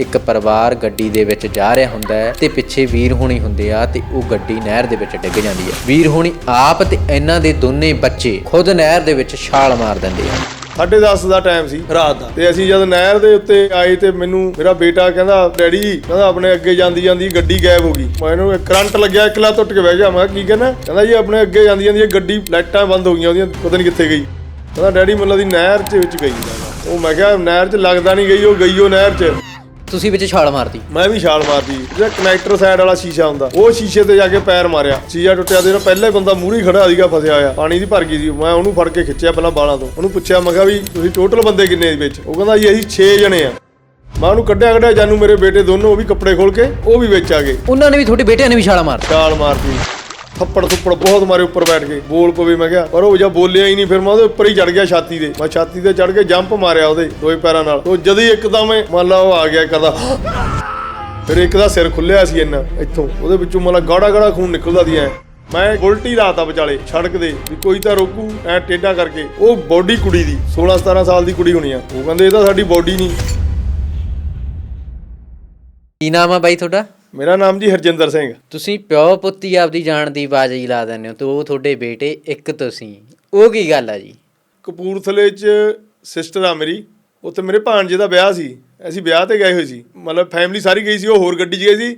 ਇੱਕ ਪਰਿਵਾਰ ਗੱਡੀ ਦੇ ਵਿੱਚ ਜਾ ਰਿਹਾ ਹੁੰਦਾ ਹੈ ਤੇ ਪਿੱਛੇ ਵੀਰ ਹੋਣੀ ਹੁੰਦੇ ਆ ਤੇ ਉਹ ਗੱਡੀ ਨਹਿਰ ਦੇ ਵਿੱਚ ਡਿੱਗ ਜਾਂਦੀ ਹੈ। ਵੀਰ ਹੋਣੀ ਆਪ ਤੇ ਇਹਨਾਂ ਦੇ ਦੋਨੇ ਬੱਚੇ ਖੁਦ ਨਹਿਰ ਦੇ ਵਿੱਚ ਛਾਲ ਮਾਰ ਦਿੰਦੇ ਆ। ਸਾਢੇ 10 ਦਾ ਟਾਈਮ ਸੀ। ਰਾਤ ਦਾ। ਤੇ ਅਸੀਂ ਜਦ ਨਹਿਰ ਦੇ ਉੱਤੇ ਆਏ ਤੇ ਮੈਨੂੰ ਮੇਰਾ ਬੇਟਾ ਕਹਿੰਦਾ ਡੈਡੀ ਕਹਿੰਦਾ ਆਪਣੇ ਅੱਗੇ ਜਾਂਦੀ ਜਾਂਦੀ ਗੱਡੀ ਗਾਇਬ ਹੋ ਗਈ। ਮੈਨੂੰ ਇੱਕ ਕਰੰਟ ਲੱਗਿਆ ਇਕਲਾ ਟੁੱਟ ਕੇ ਬਹਿ ਗਿਆ। ਮੈਂ ਕਿਹਾ ਕੀ ਕਹਿੰਦਾ ਕਹਿੰਦਾ ਜੀ ਆਪਣੇ ਅੱਗੇ ਜਾਂਦੀ ਜਾਂਦੀ ਗੱਡੀ ਲਾਈਟਾਂ ਬੰਦ ਹੋ ਗਈਆਂ ਉਹਦੀਆਂ ਪਤਾ ਨਹੀਂ ਕਿੱਥੇ ਗਈ। ਕਹਿੰਦਾ ਡੈਡੀ ਮੈਨੂੰ ਦੀ ਨਹਿਰ 'ਚ ਵਿੱਚ ਗਈ। ਉਹ ਮੈਂ ਕਿਹਾ ਨਹਿਰ 'ਚ ਲੱਗਦਾ ਨਹੀਂ ਗਈ ਉਹ ਗਈ ਉਹ ਨਹਿਰ 'ਚ। ਤੁਸੀਂ ਵਿੱਚ ਛਾਲ ਮਾਰਤੀ। ਮੈਂ ਵੀ ਛਾਲ ਮਾਰਦੀ ਜਿਹੜਾ ਕਨੈਕਟਰ ਸਾਈਡ ਵਾਲਾ ਸ਼ੀਸ਼ਾ ਹੁੰਦਾ ਉਹ ਸ਼ੀਸ਼ੇ ਤੇ ਜਾ ਕੇ ਪੈਰ ਮਾਰਿਆ। ਸ਼ੀਸ਼ਾ ਟੁੱਟਿਆ ਤੇ ਜਿਹੜਾ ਪਹਿਲੇ ਬੰਦਾ ਮੂਹਰੇ ਖੜਾ ਸੀਗਾ ਫਸਿਆ ਹੋਇਆ। ਪਾਣੀ ਦੀ ਭਰ ਗਈ ਸੀ। ਮੈਂ ਉਹਨੂੰ ਫੜ ਕੇ ਖਿੱਚਿਆ ਪਹਿਲਾਂ ਬਾਲਾਂ ਤੋਂ। ਉਹਨੂੰ ਪੁੱਛਿਆ ਮੈਂ ਕਿਹਾ ਵੀ ਤੁਸੀਂ ਟੋਟਲ ਬੰਦੇ ਕਿੰਨੇ ਇਸ ਵਿੱਚ? ਉਹ ਕਹਿੰਦਾ ਜੀ ਅਸੀਂ 6 ਜਣੇ ਆ। ਮੈਂ ਉਹਨੂੰ ਕੱਢਿਆ ਕੱਢਿਆ। ਜਾਨੂੰ ਮੇਰੇ ਬੇਟੇ ਦੋਨੋਂ ਉਹ ਵੀ ਕੱਪੜੇ ਖੋਲ ਕੇ ਉਹ ਵੀ ਵਿੱਚ ਆ ਗਏ। ਉਹਨਾਂ ਨੇ ਵੀ ਤੁਹਾਡੇ ਬੇਟਿਆਂ ਨੇ ਵੀ ਛਾਲ ਮਾਰਤੀ। ਛਾਲ ਮਾਰਦੀ ਥੱਪੜ ਥੁੱਪੜ ਬਹੁਤ ਮਾਰੇ ਉੱਪਰ ਬੈਠ ਕੇ, ਬੋਲ ਪਵੇ, ਮੈਂ ਕਿਹਾ, ਪਰ ਉਹ ਜਦ ਬੋਲਿਆ ਹੀ ਨਹੀਂ, ਫਿਰ ਮੈਂ ਉਹਦੇ ਉੱਪਰ ਹੀ ਚੜ ਗਿਆ ਛਾਤੀ ਦੇ ਮੈਂ ਛਾਤੀ ਤੇ ਚੜ ਕੇ ਜੰਪ ਮਾਰਿਆ ਉਹਦੇ ਦੋਵੇਂ ਪੈਰਾਂ ਨਾਲ। ਉਹ ਜਦ ਹੀ ਇੱਕਦਮ ਮੰਨ ਲਾ ਉਹ ਆ ਗਿਆ ਕਰਦਾ ਫਿਰ ਇੱਕ ਦਾ ਸਿਰ ਖੁੱਲਿਆ ਸੀ ਇੰਨਾ, ਇੱਥੋਂ। ਉਹਦੇ ਵਿੱਚੋਂ ਮਤਲਬ ਗਾੜਾ ਗਾੜਾ ਖੂਨ ਨਿਕਲਦਾ ਦੀ ਐ। ਮੈਂ ਉਲਟੀ ਰਾਤ ਆ ਵਿਚਾਲੇ, ਸੜਕ ਦੇ ਵੀ ਕੋਈ ਤਾਂ ਰੋਕੂ, ਐ ਟੇਢਾ ਕਰਕੇ। ਉਹ ਬੋਡੀ ਕੁੜੀ ਦੀ 16 17 ਸਾਲ ਦੀ ਕੁੜੀ ਹੋਣੀ ਆ। ਉਹ ਕਹਿੰਦੇ, ਇਹ ਤਾਂ ਸਾਡੀ ਬੋਡੀ ਨਹੀਂ। ਕੀ ਨਾਮ ਆ ਬਾਈ ਤੁਹਾਡਾ? ਮੇਰਾ ਨਾਮ ਜੀ ਹਰਜਿੰਦਰ ਸਿੰਘ। ਤੁਸੀਂ ਪਿਓ ਪੁੱਤੀ ਆਪਦੀ ਜਾਨ ਦੀ ਬਾਜੀ ਲਾ ਦਿੰਦੇ ਹੋ ਤੇ ਉਹ ਤੁਹਾਡੇ ਬੇਟੇ ਇੱਕ ਤੁਸੀਂ। ਉਹ ਕੀ ਗੱਲ ਆ ਜੀ? ਕਪੂਰਥਲੇ 'ਚ ਸਿਸਟਰ ਆ ਮੇਰੀ। ਉੱਥੇ ਮੇਰੇ ਭਾਣਜੇ ਦਾ ਵਿਆਹ ਸੀ। ਅਸੀਂ ਵਿਆਹ ਤੇ ਗਏ ਹੋਏ ਸੀ। ਮਤਲਬ ਫੈਮਿਲੀ ਸਾਰੀ ਗਈ ਸੀ ਉਹ ਹੋਰ ਗੱਡੀ 'ਚ ਗਏ ਸੀ।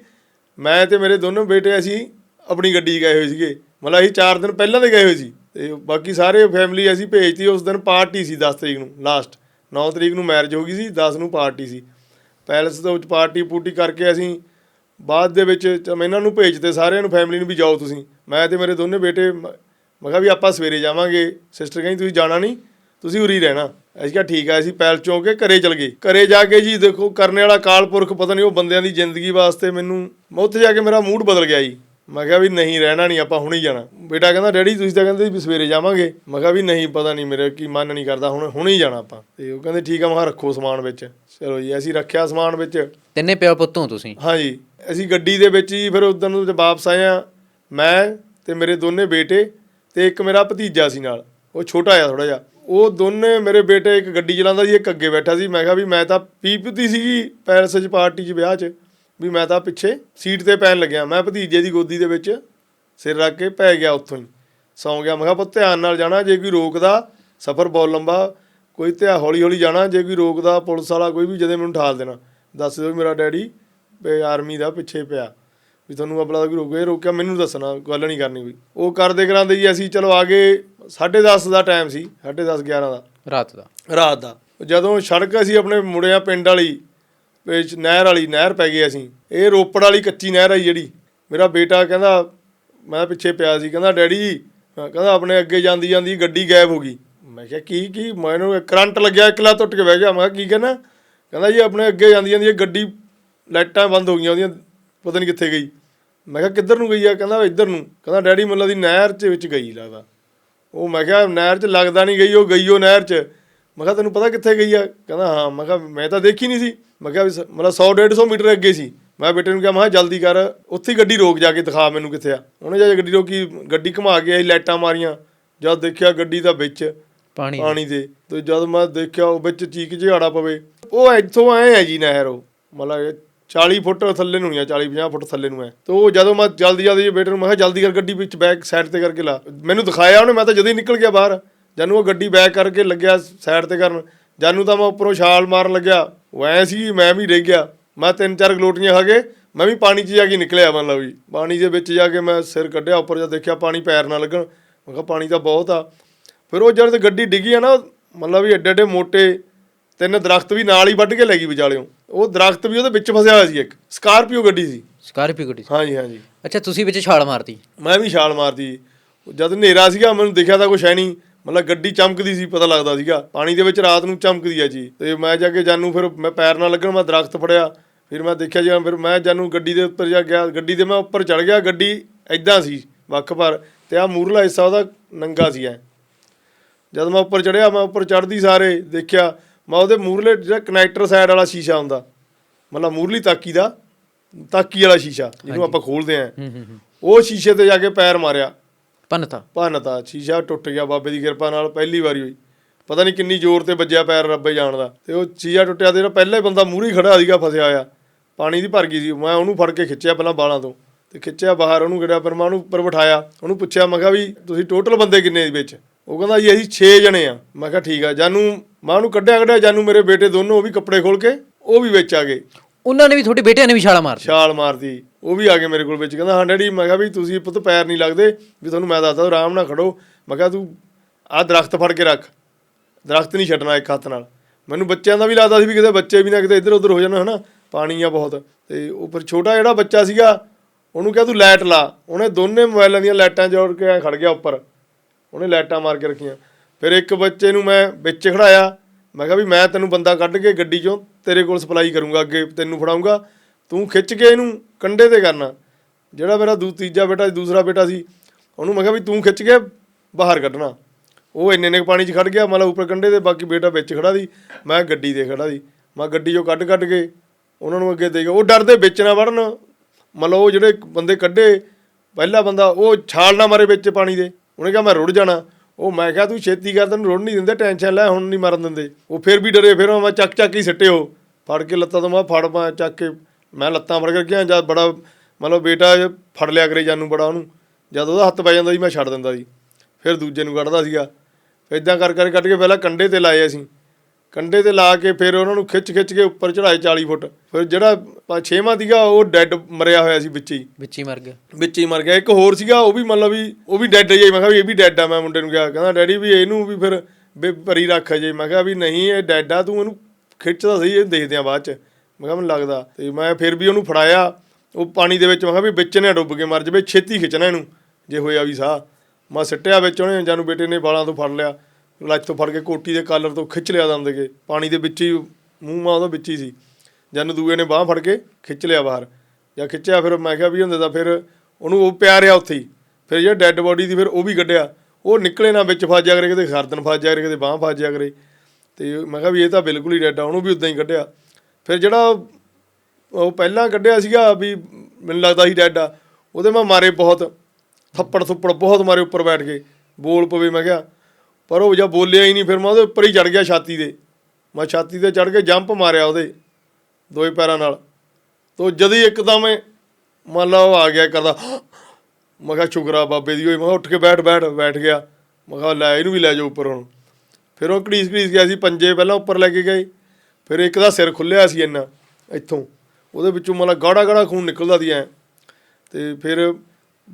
ਮੈਂ ਤੇ ਮੇਰੇ ਦੋਨੋਂ ਬੇਟੇ ਅਸੀਂ ਆਪਣੀ ਗੱਡੀ 'ਚ ਗਏ ਹੋਏ ਸੀਗੇ। ਮਤਲਬ ਅਸੀਂ 4 ਦਿਨ ਪਹਿਲਾਂ ਦੇ ਗਏ ਹੋਏ ਸੀ। ਤੇ ਬਾਕੀ ਸਾਰੇ ਫੈਮਿਲੀ ਅਸੀਂ ਭੇਜਤੀ ਉਸ ਦਿਨ ਪਾਰਟੀ ਸੀ 10 ਤਰੀਕ ਨੂੰ ਲਾਸਟ 9 ਤਰੀਕ ਨੂੰ ਮੈਰਿਜ ਹੋ ਗਈ ਸੀ 10 ਨੂੰ ਪਾਰਟੀ ਸੀ। ਪੈਲਸ ਦੇ ਵਿੱਚ ਪਾਰਟੀ ਪੂਟੀ ਕਰਕੇ ਅਸੀਂ ਬਾਅਦ ਦੇ ਵਿੱਚ ਚ- ਮੈਂ ਇਹਨਾਂ ਨੂੰ ਭੇਜਤੇ, ਸਾਰਿਆਂ ਨੂੰ ਫੈਮਿਲੀ ਨੂੰ ਵੀ ਜਾਓ ਤੁਸੀਂ। ਮੈਂ ਤੇ ਮੇਰੇ ਦੋਨੇ ਬੇਟੇ ਮ- ਮੈਂ ਕਿਹਾ ਵੀ ਆਪਾਂ ਸਵੇਰੇ ਜਾਵਾਂਗੇ। ਸਿਸਟਰ ਕਹਿੰਦੀ, ਤੁਸੀਂ ਜਾਣਾ ਨਹੀਂ, ਤੁਸੀਂ ਉਰੀ ਰਹਿਣਾ। ਅਸੀਂ ਕਿਹਾ, ਠੀਕ ਆ, ਅਸੀਂ ਪੈਲ ਚੋਂ ਕੇ ਘਰੇ ਚਲ ਗਏ। ਘਰੇ ਜਾ ਕੇ ਜੀ ਦੇਖੋ, ਕਰਨੇ ਵਾਲਾ ਕਾਲਪੁਰਖ ਪਤਾ ਨਹੀਂ ਉਹ ਬੰਦਿਆਂ ਦੀ ਜ਼ਿੰਦਗੀ ਵਾਸਤੇ ਮੈਨੂੰ, ਮੈਂ ਉੱਥੇ ਜਾ ਕੇ ਮੇਰਾ ਮੂਡ ਬਦਲ ਗਿਆ ਜੀ। ਮੈਂ ਕਿਹਾ ਵੀ ਨਹੀਂ, ਰਹਿਣਾ ਨਹੀਂ, ਆਪਾਂ ਹੁਣੇ ਹੀ ਜਾਣਾ। ਬੇਟਾ ਕਹਿੰਦਾ, ਡੈਡੀ, ਤੁਸੀਂ ਤਾਂ ਕਹਿੰਦੇ ਸੀ ਵੀ ਸਵੇਰੇ ਜਾਵਾਂਗੇ। ਮੈਂ ਕਿਹਾ ਵੀ ਨਹੀਂ, ਪਤਾ ਨਹੀਂ ਮੇਰੇ ਕੀ ਮਨ ਨਹੀਂ ਕਰਦਾ, ਹੁਣ, ਹੁਣੇ ਹੀ ਜਾਣਾ ਆਪਾਂ। ਤੇ ਉਹ ਕਹਿੰਦੇ, ਠੀਕ ਆ, ਮੈਂ ਕਿਹਾ ਰੱਖੋ ਸਮਾਨ ਵਿੱਚ। ਚਲੋ ਜੀ, ਅਸੀਂ ਰੱਖਿਆ ਸਮਾਨ ਵਿੱਚ। ਤਿੰਨੇ ਪਿਓ ਪੁੱਤੋਂ ਤੁਸੀਂ? ਹਾਂਜੀ। ਅਸੀਂ ਗੱਡੀ ਦੇ ਵਿੱਚ ਹੀ ਫਿਰ ਉਦੋਂ ਨੂੰ ਵਾਪਸ ਆਏ ਆ ਮੈਂ ਤੇ ਮੇਰੇ ਦੋਨੇ ਬੇਟੇ ਤੇ ਇੱਕ ਮੇਰਾ ਭਤੀਜਾ ਸੀ ਨਾਲ। ਉਹ ਛੋਟਾ ਆ ਥੋੜਾ ਜਿਹਾ। ਉਹ ਦੋਨੇ ਮੇਰੇ ਬੇਟੇ ਇੱਕ ਗੱਡੀ ਚਲਾਉਂਦਾ ਸੀ, ਇੱਕ ਅੱਗੇ ਬੈਠਾ ਸੀ। ਮੈਂ ਕਿਹਾ ਵੀ ਮੈਂ ਤਾਂ ਪੀ ਪੀਤੀ ਸੀਗੀ ਪੈਰਸ 'ਚ ਪਾਰਟੀ 'ਚ ਵਿਆਹ 'ਚ, ਵੀ ਮੈਂ ਤਾਂ ਪਿੱਛੇ ਸੀਟ ਤੇ ਪੈਣ ਲੱਗਿਆ। ਮੈਂ ਭਤੀਜੇ ਦੀ ਗੋਦੀ ਦੇ ਵਿੱਚ ਸਿਰ ਰੱਖ ਕੇ ਪੈ ਗਿਆ ਉੱਥੋਂ ਹੀ। ਸੌਂ ਗਿਆ। ਮੈਂ ਕਿਹਾ ਪੁੱਤ ਧਿਆਨ ਨਾਲ ਜਾਣਾ, ਜੇ ਕੋਈ ਰੋਕਦਾ, ਸਫ਼ਰ ਬਹੁਤ ਲੰਬਾ। ਕੋਈ ਧਿਆ ਹੌਲੀ ਹੌਲੀ ਜਾਣਾ, ਜੇ ਕੋਈ ਰੋਕਦਾ, ਪੁਲਿਸ ਵਾਲਾ ਕੋਈ ਵੀ ਜਦੇ ਮੈਨੂੰ ਠਾਲ ਦੇਣਾ। ਦੱਸ ਦਿਓ ਵੀ ਮੇਰਾ ਡੈਡੀ ਆਰਮੀ ਦਾ ਪਿੱਛੇ ਪਿਆ। ਵੀ ਤੁਹਾਨੂੰ ਅਬਲਾ ਦਾ ਕੋਈ ਰੋਕਿਆ ਰੋਕਿਆ ਮੈਨੂੰ ਦੱਸਣਾ ਗੱਲ ਨਹੀਂ ਕਰਨੀ ਕੋਈ। ਉਹ ਕਰਦੇ ਕਰਾਂਦੇ ਜੀ ਅਸੀਂ ਚਲੋ ਆ ਗਏ 10:30 ਦਾ ਟਾਈਮ ਸੀ 10:30 11 ਦਾ। ਰਾਤ ਦਾ। ਰਾਤ ਦਾ। ਜਦੋਂ ਸੜਕ ਅਸੀਂ ਆਪਣੇ ਮੁੜਿਆ ਪਿੰਡ ਵਾਲੀ ਵਿੱਚ ਨਹਿਰ ਵਾਲੀ ਨਹਿਰ ਪੈ ਗਏ ਅਸੀਂ। ਇਹ ਰੋਪੜ ਵਾਲੀ ਕੱਚੀ ਨਹਿਰ ਆਈ ਜਿਹੜੀ। ਮੇਰਾ ਬੇਟਾ ਕਹਿੰਦਾ ਮੈਂ ਪਿੱਛੇ ਪਿਆ ਸੀ ਕਹਿੰਦਾ ਡੈਡੀ ਕਹਿੰਦਾ ਆਪਣੇ ਅੱਗੇ ਜਾਂਦੀ ਜਾਂਦੀ ਗੱਡੀ ਗਾਇਬ ਹੋ ਗਈ। ਮੈਂ ਕਿਹਾ ਕੀ ਕੀ? ਮੈਨੂੰ ਕਰੰਟ ਲੱਗਿਆ ਇਕਲਾ ਟੁੱਟ ਕੇ ਬਹਿ ਗਿਆ। ਮੈਂ ਕਿਹਾ ਕੀ ਕਹਿੰਦਾ ਕਹਿੰਦਾ ਜੀ ਆਪਣੇ ਅੱਗੇ ਜਾਂਦੀ ਜਾਂਦੀ ਇਹ ਗੱਡੀ ਲਾਈਟਾਂ ਬੰਦ ਹੋ ਗਈਆਂ ਉਹਦੀਆਂ ਪਤਾ ਨਹੀਂ ਕਿੱਥੇ ਗਈ। ਮੈਂ ਕਿਹਾ ਕਿੱਧਰ ਨੂੰ ਗਈ ਆ? ਕਹਿੰਦਾ ਇੱਧਰ ਨੂੰ। ਕਹਿੰਦਾ ਡੈਡੀ ਮੈਨੂੰ ਦੀ ਨਹਿਰ 'ਚ ਵਿੱਚ ਗਈ ਲੱਗਦਾ। ਉਹ ਮੈਂ ਕਿਹਾ ਨਹਿਰ 'ਚ ਲੱਗਦਾ ਨਹੀਂ ਗਈ ਉਹ ਗਈ ਉਹ ਨਹਿਰ 'ਚ। ਮੈਂ ਕਿਹਾ ਤੈਨੂੰ ਪਤਾ ਕਿੱਥੇ ਗਈ ਆ? ਕਹਿੰਦਾ ਹਾਂ। ਮੈਂ ਕਿਹਾ ਮੈਂ ਤਾਂ ਦੇਖੀ ਨਹੀਂ ਸੀ। ਮੈਂ ਕਿਹਾ ਮਤਲਬ 100 150 ਮੀਟਰ ਅੱਗੇ ਸੀ। ਮੈਂ ਬੇਟੇ ਨੂੰ ਕਿਹਾ ਮੈਂ ਕਿਹਾ ਜਲਦੀ ਕਰ ਉੱਥੇ ਹੀ ਗੱਡੀ ਰੋਕ ਜਾ ਕੇ ਦਿਖਾ ਮੈਨੂੰ ਕਿੱਥੇ ਆ। ਉਹਨੇ ਜਾ ਕੇ ਗੱਡੀ ਰੋਕੀ ਗੱਡੀ ਘੁਮਾ ਕੇ ਆਈ ਲਾਈਟਾਂ ਮਾਰੀਆਂ। ਜਦ ਦੇਖਿਆ ਗੱਡੀ ਦਾ ਵਿੱਚ ਪਾਣੀ ਪਾਣੀ ਦੇ। ਤੇ ਜਦ ਮੈਂ ਦੇਖਿਆ ਉਹ ਵਿੱਚ ਚੀਕ ਝਾੜਾ ਪਵੇ। ਉਹ ਇੱਥੋਂ ਆਏ ਹੈ ਜੀ ਨਹਿਰ। ਉਹ ਮਤਲਬ ਇਹ 40 ਫੁੱਟ ਥੱਲੇ ਨੂੰ ਹੀ ਆ 40 50 ਫੁੱਟ ਥੱਲੇ ਨੂੰ ਹੈ। ਤੇ ਉਹ ਜਦੋਂ ਮੈਂ ਜਲਦੀ ਜਲਦੀ ਬੇਟੇ ਨੂੰ ਮੈਂ ਕਿਹਾ, ਜਲਦੀ ਕਰ ਗੱਡੀ ਵਿੱਚ ਬੈਕ ਸਾਈਡ ਤੇ ਕਰਕੇ ਲਾ। ਮੈਨੂੰ ਦਿਖਾਇਆ ਉਹਨੇ, ਮੈਂ ਤਾਂ ਜਦੋਂ ਹੀ ਨਿਕਲ ਗਿਆ ਬਾਹਰ। ਜਾਨੂੰ ਉਹ ਗੱਡੀ ਬੈਕ ਕਰਕੇ ਲੱਗਿਆ ਸਾਈਡ ਤੇ ਕਰਨ। ਜਾਨੂੰ ਤਾਂ ਮੈਂ ਉੱਪਰੋਂ ਛਾਲ ਮਾਰਨ ਲੱਗਿਆ। ਉਹ ਐ ਸੀ ਮੈਂ ਵੀ ਡਿੱਗ ਗਿਆ। ਮੈਂ ਤਿੰਨ ਚਾਰ ਗਲੋਟੀਆਂ ਖਾ ਕੇ, ਮੈਂ ਵੀ ਪਾਣੀ 'ਚ ਜਾ ਕੇ ਨਿਕਲਿਆ ਮਤਲਬ ਵੀ। ਪਾਣੀ ਦੇ ਵਿੱਚ ਜਾ ਕੇ ਮੈਂ ਸਿਰ ਕੱਢਿਆ, ਉੱਪਰ ਜਦ ਦੇਖਿਆ ਪਾਣੀ ਪੈਰ ਨਾ ਲੱਗਣ। ਮੈਂ ਕਿਹਾ, ਪਾਣੀ ਤਾਂ ਬਹੁਤ ਆ। ਫਿਰ ਉਹ ਜਦ ਗੱਡੀ ਡਿੱਗੀ ਆ ਨਾ, ਮਤਲਬ ਵੀ ਐਡੇ ਐਡੇ ਮੋਟੇ ਤਿੰਨ ਦਰਖਤ ਵੀ ਨਾਲ ਹੀ ਵੱਢ ਕੇ ਲੈ ਗਈ ਵਿਚਾਲਿਓਂ। ਉਹ ਦਰਖਤ ਵੀ ਉਹਦੇ ਵਿੱਚ ਫਸਿਆ ਹੋਇਆ ਸੀ ਇੱਕ। ਸਕਾਰਪੀਓ ਗੱਡੀ ਸੀ। ਸਕਾਰਪੀਓ ਗੱਡੀ ਹਾਂਜੀ ਹਾਂਜੀ। ਅੱਛਾ ਤੁਸੀਂ ਵਿੱਚ ਛਾਲ ਮਾਰਤੀ? ਮੈਂ ਵੀ ਛਾਲ ਮਾਰਦੀ ਜਦ ਹਨੇਰਾ ਸੀਗਾ ਮੈਨੂੰ ਦਿਖਿਆ ਤਾਂ ਕੁਛ ਹੈ ਨਹੀਂ। ਮਤਲਬ ਗੱਡੀ ਚਮਕਦੀ ਸੀ ਪਤਾ ਲੱਗਦਾ ਸੀਗਾ। ਪਾਣੀ ਦੇ ਵਿੱਚ ਰਾਤ ਨੂੰ ਚਮਕਦੀ ਆ ਜੀ। ਤੇ ਮੈਂ ਜਾ ਕੇ ਜਾਨੂੰ ਫਿਰ ਮੈਂ ਪੈਰ ਨਾਲ ਲੱਗਣ ਮੈਂ ਦਰਖਤ ਫੜਿਆ। ਫਿਰ ਮੈਂ ਦੇਖਿਆ ਜੀ ਫਿਰ ਮੈਂ ਜਾਨੂੰ ਗੱਡੀ ਦੇ ਉੱਪਰ ਜਾ ਗਿਆ ਗੱਡੀ ਦੇ ਮੈਂ ਉੱਪਰ ਚੜ ਗਿਆ। ਗੱਡੀ ਐਦਾਂ ਸੀ ਵੱਖ ਪਰ ਤੇ ਆ ਮੂਰਲਾ ਹਿੱਸਾ ਉਹਦਾ ਨੰਗਾ ਸੀ ਐ। ਜਦ ਮੈਂ ਉੱਪਰ ਚੜਿਆ ਮੈਂ ਉੱਪਰ ਚੜਦੀ ਸਾਰੇ ਦੇਖਿਆ। ਮੈਂ ਉਹਦੇ ਮੂਰਲੇ ਜਿਹੜਾ ਕਨੈਕਟਰ ਸਾਈਡ ਵਾਲਾ ਸ਼ੀਸ਼ਾ ਹੁੰਦਾ ਮਤਲਬ ਮੂਰਲੀ ਤਾਕੀ ਦਾ ਤਾਕੀ ਵਾਲਾ ਸ਼ੀਸ਼ਾ ਜਿਹਨੂੰ ਆਪਾਂ ਖੋਲਦੇ ਆਂ। ਉਹ ਸ਼ੀਸ਼ੇ ਤੇ ਜਾ ਕੇ ਪੈਰ ਮਾਰਿਆ। ਪੰਨਤਾ ਭੰਨਤਾ। ਸ਼ੀਸ਼ਾ ਟੁੱਟ ਗਿਆ ਬਾਬੇ ਦੀ ਕਿਰਪਾ ਨਾਲ ਪਹਿਲੀ ਵਾਰੀ ਹੋਈ। ਪਤਾ ਨਹੀਂ ਕਿੰਨੀ ਜ਼ੋਰ ਤੇ ਵੱਜਿਆ ਪੈਰ ਰੱਬੇ ਜਾਣਦਾ ਤੇ ਉਹ ਚੀਆ ਟੁੱਟਿਆ ਤੇ ਜਿਹੜਾ ਪਹਿਲਾ ਹੀ ਬੰਦਾ ਮੂਹਰੇ ਖੜਾ ਸੀਗਾ ਫਸਿਆ ਆ ਪਾਣੀ ਦੀ ਭਰ ਗਈ ਸੀ। ਮੈਂ ਉਹਨੂੰ ਫੜ ਕੇ ਖਿੱਚਿਆ ਪਹਿਲਾਂ ਬਾਲਾਂ ਤੋਂ। ਤੇ ਖਿੱਚਿਆ ਬਾਹਰ ਉਹਨੂੰ ਕਿਹੜਾ ਪਰ ਮੈਂ ਉਹਨੂੰ ਉੱਪਰ ਬਿਠਾਇਆ। ਉਹਨੂੰ ਪੁੱਛਿਆ ਮੈਂ ਕਿਹਾ ਵੀ ਤੁਸੀਂ ਟੋਟਲ ਬੰਦੇ ਕਿੰਨੇ ਦੇ ਵਿੱਚ? ਉਹ ਕਹਿੰਦਾ ਜੀ ਅਸੀਂ 6 ਜਣੇ ਆ। ਮੈਂ ਕਿਹਾ ਠੀਕ ਆ ਜਾਨੂੰ ਮੈਂ ਉਹਨੂੰ ਕੱਢਿਆ ਕੱਢਿਆ ਜਾਨੂੰ ਮੇਰੇ ਬੇਟੇ ਦੋਨੋਂ ਉਹ ਵੀ ਕੱਪੜੇ ਖੋਲ ਕੇ ਉਹ ਵੀ ਵਿੱਚ ਆ ਗਏ। ਉਹਨਾਂ ਨੇ ਵੀ ਤੁਹਾਡੇ ਬੇਟਿਆਂ ਨੇ ਵੀ ਛਾਲਾ ਮਾਰਤੀ। ਛਾਲ ਮਾਰਦੀ ਉਹ ਵੀ ਆ ਕੇ ਮੇਰੇ ਕੋਲ ਵਿੱਚ। ਕਹਿੰਦਾ ਹਾਂ ਡੈਡੀ ਮੈਂ ਕਿਹਾ ਵੀ ਤੁਸੀਂ ਪੁੱਤ ਪੈਰ ਨਹੀਂ ਲੱਗਦੇ ਵੀ ਤੁਹਾਨੂੰ ਮੈਂ ਦੱਸਦਾ ਆਰਾਮ ਨਾਲ ਖੜੋ। ਮੈਂ ਕਿਹਾ ਤੂੰ ਆਹ ਦਰਖਤ ਫੜ ਕੇ ਰੱਖ। ਦਰਖਤ ਨਹੀਂ ਛੱਡਣਾ ਇੱਕ ਹੱਥ ਨਾਲ। ਮੈਨੂੰ ਬੱਚਿਆਂ ਦਾ ਵੀ ਲੱਗਦਾ ਸੀ ਵੀ ਕਿਤੇ ਬੱਚੇ ਵੀ ਨਾ ਕਿਤੇ ਇੱਧਰ ਉੱਧਰ ਹੋ ਜਾਣ ਹਨਾ? ਪਾਣੀ ਆ ਬਹੁਤ। ਤੇ ਉੱਪਰ ਛੋਟਾ ਜਿਹੜਾ ਬੱਚਾ ਸੀਗਾ ਉਹਨੂੰ ਕਿਹਾ ਤੂੰ ਲਾਈਟ ਲਾ। ਉਹਨੇ ਦੋਨੇ ਮੋਬਾਈਲਾਂ ਦੀਆਂ ਲਾਈਟਾਂ ਜੋੜ ਕੇ ਖੜ ਗਿਆ ਉੱਪਰ। ਉਹਨੇ ਲਾਈਟਾਂ ਮਾਰ ਕੇ ਰੱਖੀਆਂ। ਫਿਰ ਇੱਕ ਬੱਚੇ ਨੂੰ ਮੈਂ ਵਿੱਚ ਖੜਾਇਆ। ਮੈਂ ਕਿਹਾ ਵੀ ਮੈਂ ਤੈਨੂੰ ਬੰਦਾ ਕੱਢ ਕੇ ਗੱਡੀ ਚੋਂ ਤੇਰੇ ਕੋਲ ਸਪਲਾਈ ਕਰੂੰਗਾ, ਅੱਗੇ ਤੈਨੂੰ ਫੜਾਉਂਗਾ। ਤੂੰ ਖਿੱਚ ਕੇ ਇਹਨੂੰ ਕੰਡੇ ਤੇ ਕਰਨਾ। ਜਿਹੜਾ ਮੇਰਾ ਦੂ, ਤੀਜਾ ਬੇਟਾ ਦੂਸਰਾ ਬੇਟਾ ਸੀ, ਉਹਨੂੰ ਮੈਂ ਕਿਹਾ ਵੀ ਤੂੰ ਖਿੱਚ ਕੇ ਬਾਹਰ ਕੱਢਣਾ। ਉਹ ਇੰਨੇ ਨੇ ਪਾਣੀ 'ਚ ਖੜ ਗਿਆ, ਮਤਲਬ ਉੱਪਰ ਕੰਡੇ ਤੇ, ਬਾਕੀ ਬੇਟਾ ਵਿੱਚ ਖੜਾ ਦੀ ਮੈਂ ਗੱਡੀ ਤੇ ਖੜਾ ਦੀ ਮੈਂ ਗੱਡੀ 'ਚੋਂ ਕੱਢ ਕੱਢ ਕੇ ਉਹਨਾਂ ਨੂੰ ਅੱਗੇ ਦੇ ਗਿਆ ਉਹ ਡਰਦੇ ਵਿੱਚ ਨਾ ਵੜਨ। ਮਤਲਬ ਉਹ ਜਿਹੜੇ ਬੰਦੇ ਕੱਢੇ, ਪਹਿਲਾ ਬੰਦਾ ਉਹ ਛਾਲ ਨਾ ਮਾਰੇ ਵਿੱਚ ਪਾਣੀ ਦੇ। ਉਹਨੇ ਕਿਹਾ, ਮੈਂ ਰੁੜ ਜਾਣਾ। ਉਹ ਮੈਂ ਕਿਹਾ, ਤੂੰ ਛੇਤੀ ਕਰ, ਤੈਨੂੰ ਰੁੜ ਨਹੀਂ ਦਿੰਦੇ, ਟੈਨਸ਼ਨ ਲੈ, ਹੁਣ ਨਹੀਂ ਮਰਨ ਦਿੰਦੇ। ਉਹ ਫਿਰ ਵੀ ਡਰੇ, ਫਿਰ ਮੈਂ ਚੱਕ ਚੱਕ ਹੀ ਸਿੱਟੇ ਉਹ ਫੜ ਕੇ ਲੱਤਾਂ ਤੋਂ ਮੈਂ ਫੜ ਪਾ, ਚੱਕ ਕੇ ਮੈਂ ਲੱਤਾਂ ਫੜ ਕੇ ਗਿਆ ਜਦ ਬੜਾ ਮਤਲਬ ਬੇਟਾ ਫੜ ਲਿਆ ਕਰੇ ਜਾਨੂੰ ਬੜਾ ਉਹਨੂੰ। ਜਦ ਉਹਦਾ ਹੱਥ ਪੈ ਜਾਂਦਾ ਸੀ, ਮੈਂ ਛੱਡ ਦਿੰਦਾ ਸੀ। ਫਿਰ ਦੂਜੇ ਨੂੰ ਕੱਢਦਾ ਸੀਗਾ। ਫਿਰ ਇਦਾਂ ਕਰ ਕਰ ਕੱਢ ਕੇ ਪਹਿਲਾਂ ਕੰਡੇ ਤੇ ਲਾਏ ਅਸੀਂ। ਕੰਡੇ ਤੇ ਲਾ ਕੇ ਫਿਰ ਉਹਨਾਂ ਨੂੰ ਖਿੱਚ ਖਿੱਚ ਕੇ ਉੱਪਰ ਚੜਾਏ 40 ਫੁੱਟ। ਫਿਰ ਜਿਹੜਾ ਛੇਵਾਂ ਸੀਗਾ ਉਹ ਡੈੱਡ ਮਰਿਆ ਹੋਇਆ ਸੀ ਵਿੱਚ ਹੀ। ਵਿੱਚ ਹੀ ਮਰ ਗਿਆ। ਵਿੱਚ ਹੀ ਮਰ ਗਿਆ। ਇੱਕ ਹੋਰ ਸੀਗਾ ਉਹ ਵੀ ਮਤਲਬ ਵੀ ਉਹ ਵੀ ਡੈੱਡ ਹੀ। ਮੈਂ ਕਿਹਾ ਵੀ ਇਹ ਵੀ ਡੈੱਡ ਆ ਮੈਂ ਮੁੰਡੇ ਨੂੰ ਕਿਹਾ। ਕਹਿੰਦਾ ਡੈਡੀ ਵੀ ਇਹਨੂੰ ਵੀ ਫਿਰ ਵੀ ਭਰੀ ਰੱਖ ਜੇ। ਮੈਂ ਕਿਹਾ ਵੀ ਨਹੀਂ ਇਹ ਡੈੱਡ ਆ ਤੂੰ ਇਹਨੂੰ ਖਿੱਚਦਾ ਸਹੀ ਇਹ ਦੇਖਦੇ ਆ ਬਾਅਦ ਚ। ਮੈਂ ਕਿਹਾ ਮੈਨੂੰ ਲੱਗਦਾ। ਤੇ ਮੈਂ ਫਿਰ ਵੀ ਉਹਨੂੰ ਫੜਾਇਆ। ਉਹ ਪਾਣੀ ਦੇ ਵਿੱਚ ਮੈਂ ਕਿਹਾ ਵੀ ਵਿੱਚ ਨੇ ਡੁੱਬ ਕੇ ਮਰ ਜਾਵੇ ਛੇਤੀ ਖਿੱਚਣਾ ਇਹਨੂੰ ਜੇ ਹੋਇਆ ਵੀ ਸਾਹ। ਮੈਂ ਸਿੱਟਿਆ ਵਿੱਚ ਉਹਨੇ ਜਾਨੂੰ ਬੇਟੇ ਨੇ ਵਾਲਾਂ ਤੋਂ ਫੜ ਲਿਆ। ਲੱਜ ਤੋਂ ਫੜ ਕੇ ਕੋਟੀ ਦੇ ਕਾਲਰ ਤੋਂ ਖਿੱਚ ਲਿਆ ਦੰਦ ਕੇ। ਪਾਣੀ ਦੇ ਵਿੱਚ ਹੀ, ਮੂੰਹ ਮਾ ਉਹਦਾ ਵਿੱਚ ਹੀ ਸੀ। ਜਾਨੂੰ ਦੂਏ ਨੇ ਬਾਹ ਫੜ ਕੇ ਖਿੱਚ ਲਿਆ ਬਾਹਰ। ਜਾਂ ਖਿੱਚਿਆ ਫਿਰ ਮੈਂ ਕਿਹਾ ਵੀ ਹੁੰਦੇ ਤਾਂ ਫਿਰ ਉਹਨੂੰ ਉਹ ਪਿਆ ਰਿਹਾ ਉੱਥੇ ਹੀ। ਫਿਰ ਜਿਹੜਾ ਡੈੱਡ ਬੋਡੀ ਦੀ ਫਿਰ ਉਹ ਵੀ ਕੱਢਿਆ। ਉਹ ਨਿਕਲੇ ਨਾ ਵਿੱਚ ਫਸ ਜਾ ਕਰੇ, ਕਿਤੇ ਗਰਦਨ ਫਸ ਜਾ ਕਰੇ, ਕਿਤੇ ਬਾਹ ਫਸ ਜਾ ਕਰੇ। ਤੇ ਮੈਂ ਕਿਹਾ ਵੀ ਇਹ ਤਾਂ ਬਿਲਕੁਲ ਹੀ ਡੈੱਡ ਆ, ਉਹਨੂੰ ਵੀ ਉਦਾਂ ਹੀ ਕੱਢਿਆ। ਫਿਰ ਜਿਹੜਾ ਉਹ ਪਹਿਲਾਂ ਕੱਢਿਆ ਸੀਗਾ ਵੀ ਮੈਨੂੰ ਲੱਗਦਾ ਸੀ ਡੈੱਡ ਆ, ਉਹਦੇ ਮੈਂ ਮਾਰੇ ਬਹੁਤ ਥੱਪੜ ਥੁੱਪੜ ਬਹੁਤ ਮਾਰੇ ਉੱਪਰ ਬੈਠ ਕੇ। ਬੋਲ ਪਵੇ ਮੈਂ ਕਿਹਾ। ਪਰ ਉਹ ਜਦ ਬੋਲਿਆ ਹੀ ਨਹੀਂ, ਫਿਰ ਮੈਂ ਉਹਦੇ ਉੱਪਰ ਹੀ ਚੜ ਗਿਆ ਛਾਤੀ ਦੇ ਮੈਂ ਛਾਤੀ ਤੇ ਚੜ ਕੇ ਜੰਪ ਮਾਰਿਆ ਉਹਦੇ ਦੋਏ ਪੈਰਾਂ ਨਾਲ। ਤੋ ਜਦ ਹੀ ਇੱਕਦਮ ਮੰਨ ਲਾ ਉਹ ਆ ਗਿਆ ਕਰਦਾ, ਮੈਂ ਕਿਹਾ, ਸ਼ੁਕਰਾ ਬਾਬੇ ਦੀ ਹੋਈ ਮੈਂ ਕਿਹਾ, ਉੱਠ ਕੇ ਬੈਠ ਬੈਠ। ਬੈਠ ਗਿਆ। ਮੈਂ ਕਿਹਾ, ਲੈ, ਇਹਨੂੰ ਵੀ ਲੈ ਜਾਓ ਉੱਪਰ ਹੁਣ। ਫਿਰ ਉਹ ਘੜੀਸ ਘੜੀਸ ਗਿਆ ਸੀ, ਪੰਜੇ ਪਹਿਲਾਂ ਉੱਪਰ ਲੈ ਕੇ ਗਏ। ਫਿਰ ਇੱਕ ਦਾ ਸਿਰ ਖੁੱਲਿਆ ਸੀ ਇੰਨਾ, ਇੱਥੋਂ। ਉਹਦੇ ਵਿੱਚੋਂ ਮਤਲਬ ਗਾੜਾ ਗਾੜਾ ਖੂਨ ਨਿਕਲਦਾ ਸੀ ਐ। ਤੇ ਫਿਰ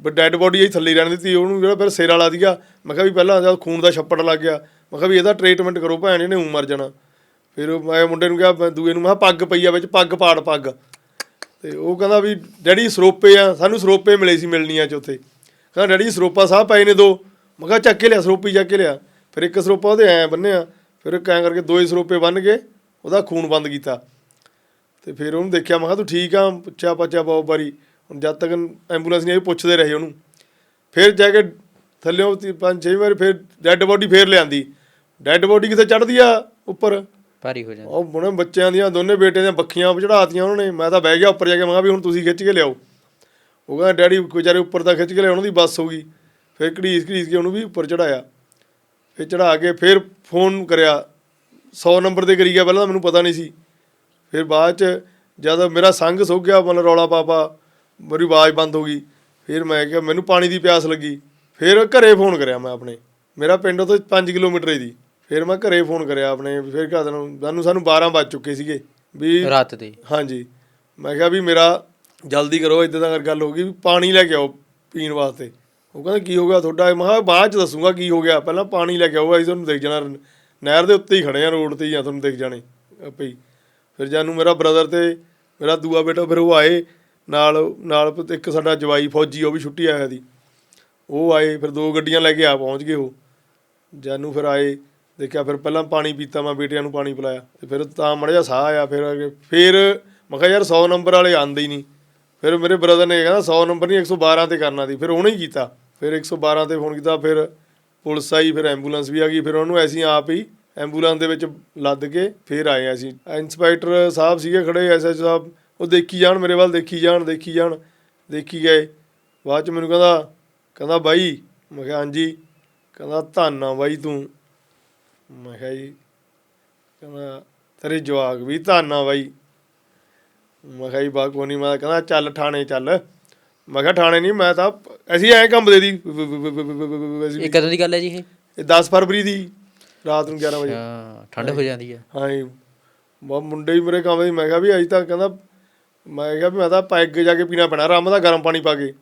ਡੈੱਡ ਬੋਡੀ ਹੀ ਥੱਲੇ ਰਹਿਣ ਦਿੱਤੀ, ਉਹਨੂੰ ਜਿਹੜਾ ਫਿਰ ਸਿਰ ਵਾਲਾ ਸੀਗਾ, ਮੈਂ ਕਿਹਾ ਵੀ ਪਹਿਲਾਂ ਜਦ ਖੂਨ ਦਾ ਛੱਪੜ ਲੱਗ ਗਿਆ, ਮੈਂ ਕਿਹਾ ਵੀ ਇਹਦਾ ਟ੍ਰੀਟਮੈਂਟ ਕਰੋ ਭੈਣ, ਇਹਨੇ ਉਂ ਮਰ ਜਾਣਾ। ਫਿਰ ਉਹ ਮੈਂ ਮੁੰਡੇ ਨੂੰ ਕਿਹਾ, ਮੈਂ ਦੂਏ ਨੂੰ, ਮੈਂ ਕਿਹਾ ਪੱਗ ਪਈ ਆ ਵਿੱਚ, ਪੱਗ ਪਾੜ, ਪੱਗ। ਤੇ ਉਹ ਕਹਿੰਦਾ ਵੀ ਡੈਡੀ ਸਰੋਪੇ ਆ, ਸਾਨੂੰ ਸਰੋਪੇ ਮਿਲੇ ਸੀ ਮਿਲਣੀਆਂ ਚ ਉੱਥੇ। ਕਹਿੰਦਾ ਡੈਡੀ ਸਰੋਪਾ ਸਾਹਿਬ ਪਏ ਨੇ ਦੋ। ਮੈਂ ਕਿਹਾ ਚੱਕ ਕੇ ਲਿਆ, ਸਰੋਪੀ ਚੱਕ ਕੇ ਲਿਆ। ਫਿਰ ਇੱਕ ਸਰੋਪਾ ਉਹਦੇ ਐ ਬੰਨਿਆ ਫਿਰ ਕਾਂ ਕਰਕੇ ਦੋਏ ਸਰੋਪੇ ਬੰਨ ਕੇ ਉਹਦਾ ਖੂਨ ਬੰਦ ਕੀਤਾ। ਤੇ ਫਿਰ ਉਹਨੂੰ ਦੇਖਿਆ, ਮੈਂ ਕਿਹਾ ਤੂੰ ਠੀਕ ਆ ਪੁੱਛਿਆ ਪੱਛਿਆ ਬਹੁਤ ਵਾਰੀ। ਹੁਣ ਜਦ ਤੱਕ ਐਂਬੂਲੈਂਸ ਨਹੀਂ ਆਈ ਪੁੱਛਦੇ ਰਹੇ ਉਹਨੂੰ। ਫਿਰ ਜਾ ਕੇ ਥੱਲਿਓਂ ਪੰਜ ਛੇ ਵਾਰ ਫਿਰ ਡੈੱਡ ਬੋਡੀ ਫੇਰ ਲਿਆਂਦੀ। ਡੈੱਡ ਬੋਡੀ ਕਿਤੇ ਚੜਦੀ ਆ? ਉੱਪਰ। ਭਾਰੀ ਹੋ ਜਾਂਦਾ। ਉਹ ਬੁਣੇ ਬੱਚਿਆਂ ਦੀਆਂ ਦੋਨੇ ਬੇਟੇ ਦੀਆਂ ਬੱਖੀਆਂ ਚੜਾਤੀਆਂ ਉਹਨਾਂ ਨੇ। ਮੈਂ ਤਾਂ ਬਹਿ ਗਿਆ ਉੱਪਰ ਜਾ ਕੇ ਮੈਂ ਕਿਹਾ ਵੀ ਹੁਣ ਤੁਸੀਂ ਖਿੱਚ ਕੇ ਲਿਆਓ। ਉਹ ਕਹਿੰਦਾ ਡੈਡੀ ਵਿਚਾਰੇ ਉੱਪਰ ਤਾਂ ਖਿੱਚ ਕੇ ਲਿਆਉਣ ਦੀ ਬੱਸ ਹੋ ਗਈ। ਫਿਰ ਘੜੀਸ ਘੜੀਸ ਕੇ ਉਹਨੂੰ ਵੀ ਉੱਪਰ ਚੜਾਇਆ ਫਿਰ ਚੜਾ ਕੇ ਫਿਰ ਫੋਨ ਕਰਿਆ। 100 ਨੰਬਰ ਤੇ ਕਰੀ ਗਿਆ ਪਹਿਲਾਂ ਤਾਂ ਮੈਨੂੰ ਪਤਾ ਨਹੀਂ ਸੀ। ਫਿਰ ਬਾਅਦ ਚ ਜਦ ਮੇਰਾ ਸੰਗ ਸੁੱਕ ਗਿਆ ਮਤਲਬ ਰੌਲਾ ਪਾਪਾ ਮੇਰੀ ਆਵਾਜ਼ ਬੰਦ ਹੋ ਗਈ। ਫਿਰ ਮੈਂ ਕਿਹਾ ਮੈਨੂੰ ਪਾਣੀ ਦੀ ਪਿਆਸ ਲੱਗੀ। ਫਿਰ ਘਰੇ ਫੋਨ ਕਰਿਆ ਮੈਂ ਆਪਣੇ। ਮੇਰਾ ਪਿੰਡ ਤੋਂ 5 ਕਿਲੋਮੀਟਰ ਹੀ ਦੀ ਫਿਰ ਮੈਂ ਘਰੇ ਫੋਨ ਕਰਿਆ ਆਪਣੇ। ਫਿਰ ਘਰ ਨੂੰ ਸਾਨੂੰ ਸਾਨੂੰ 12 ਵੱਜ ਚੁੱਕੇ ਸੀਗੇ ਵੀ ਰਾਤ ਦੇ। ਹਾਂਜੀ। ਮੈਂ ਕਿਹਾ ਵੀ ਮੇਰਾ ਜਲਦੀ ਕਰੋ ਇਦਾਂ ਦਾ ਗੱਲ ਹੋ ਗਈ ਵੀ ਪਾਣੀ ਲੈ ਕੇ ਆਓ ਪੀਣ ਵਾਸਤੇ। ਉਹ ਕਹਿੰਦਾ ਕੀ ਹੋ ਗਿਆ ਤੁਹਾਡਾ? ਮੈਂ ਕਿਹਾ ਬਾਅਦ ਚ ਦੱਸੂਗਾ ਕੀ ਹੋ ਗਿਆ। ਪਹਿਲਾਂ ਪਾਣੀ ਲੈ ਕੇ ਆਓ ਅਸੀਂ ਤੁਹਾਨੂੰ ਦੇਖ ਜਾਣਾ। ਨਹਿਰ ਦੇ ਉੱਤੇ ਹੀ ਖੜੇ ਆ ਰੋਡ ਤੇ ਹੀ ਆ ਤੁਹਾਨੂੰ ਦੇਖ ਜਾਣੇ ਆਪੇ ਹੀ। ਫਿਰ ਜਾਨੂੰ ਮੇਰਾ ਬ੍ਰਦਰ ਤੇ ਮੇਰਾ ਦੂਆ ਬੇਟਾ ਫਿਰ ਉਹ ਆਏ। ਨਾਲ ਨਾਲ ਇੱਕ ਸਾਡਾ ਜਵਾਈ ਫੌਜੀ, ਉਹ ਵੀ ਛੁੱਟੀ ਆਇਆ ਸੀ। ਉਹ ਆਏ, ਫਿਰ ਦੋ ਗੱਡੀਆਂ ਲੈ ਕੇ ਆ, ਪਹੁੰਚ ਗਏ ਉਹ। ਜਾਨੂੰ ਫਿਰ ਆਏ, ਦੇਖਿਆ ਫਿਰ ਪਹਿਲਾਂ ਪਾਣੀ ਪੀਤਾ, ਮੈਂ ਬੇਟਿਆਂ ਨੂੰ ਪਾਣੀ ਪਿਲਾਇਆ। ਤੇ ਫਿਰ ਤਾਂ ਮੜਾ ਜਿਹਾ ਸਾਹ ਆਇਆ, ਫਿਰ ਅੱਗੇ ਫਿਰ ਮੈਂ ਕਿਹਾ ਯਾਰ 100 ਨੰਬਰ ਵਾਲੇ ਆਂਦੇ ਹੀ ਨਹੀਂ। ਫਿਰ ਮੇਰੇ ਬ੍ਰਦਰ ਨੇ ਕਹਿੰਦਾ 100 ਨੰਬਰ ਨਹੀਂ 112 ਤੇ ਕਰਨਾ ਸੀ। ਫਿਰ ਉਹਨੇ ਹੀ ਕੀਤਾ। ਫਿਰ 112 ਤੇ ਫੋਨ ਕੀਤਾ, ਫਿਰ ਪੁਲਿਸ ਆਈ, ਫਿਰ ਐਂਬੂਲੈਂਸ ਵੀ ਆ ਗਈ, ਫਿਰ ਉਹਨੂੰ ਅਸੀਂ ਆਪ ਹੀ ਐਂਬੂਲੈਂਸ ਦੇ ਵਿੱਚ ਲੱਦ ਕੇ ਫਿਰ ਆਏ ਅਸੀਂ। ਇੰਸਪੈਕਟਰ ਸਾਹਿਬ ਸੀਗੇ ਖੜੇ ਐਸਐਚ ਸਾਹਿਬ। ਉਹ ਦੇਖੀ ਜਾਣ ਮੇਰੇ ਵੱਲ ਦੇਖੀ ਜਾਣ ਦੇਖੀ ਜਾਣ ਦੇਖੀ ਗਏ। ਬਾਅਦ ਚ ਮੈਨੂੰ ਕਹਿੰਦਾ ਕਹਿੰਦਾ ਬਾਈ ਮੈਂ ਕਿਹਾ ਹਾਂਜੀ। ਕਹਿੰਦਾ ਧੰਨ ਬਾਈ ਤੂੰ। ਮੈਂ ਕਿਹਾ ਜੀ ਕਹਿੰਦਾ ਤੇਰੇ ਜਵਾਕ ਵੀ ਧੰਨਾ ਬਾਈ। ਮੈਂ ਕਿਹਾ ਜੀ ਬਾ ਕੋਈ ਨਹੀਂ ਮੈਂ ਕਹਿੰਦਾ ਚੱਲ ਥਾਣੇ ਚੱਲ। ਮੈਂ ਕਿਹਾ ਥਾਣੇ ਨਹੀਂ ਮੈਂ ਤਾਂ ਅਸੀਂ ਐਂ ਕੰਬਦੇ ਦੀ ਇਹ ਕਦੋਂ ਦੀ ਗੱਲ ਹੈ ਜੀ ਇਹ? ਇਹ 10 ਫਰਵਰੀ ਦੀ ਰਾਤ ਨੂੰ 11 ਵਜੇ। ਹਾਂ ਠੰਡ ਹੋ ਜਾਂਦੀ ਹੈ। ਹਾਂ ਜੀ ਮੁੰਡੇ ਹੀ ਮੇਰੇ ਕੰਮ ਦੀ ਮੈਂ ਕਿਹਾ ਵੀ ਅਜੇ ਤੱਕ ਕਹਿੰਦਾ ਮੈਂ ਕਿਹਾ ਵੀ ਮੈਂ ਤਾਂ ਪੈਗ ਜਾ ਕੇ ਪੀਣਾ ਪੈਣਾ ਆਰਾਮ ਦਾ ਗਰਮ ਪਾਣੀ ਪਾ ਕੇ।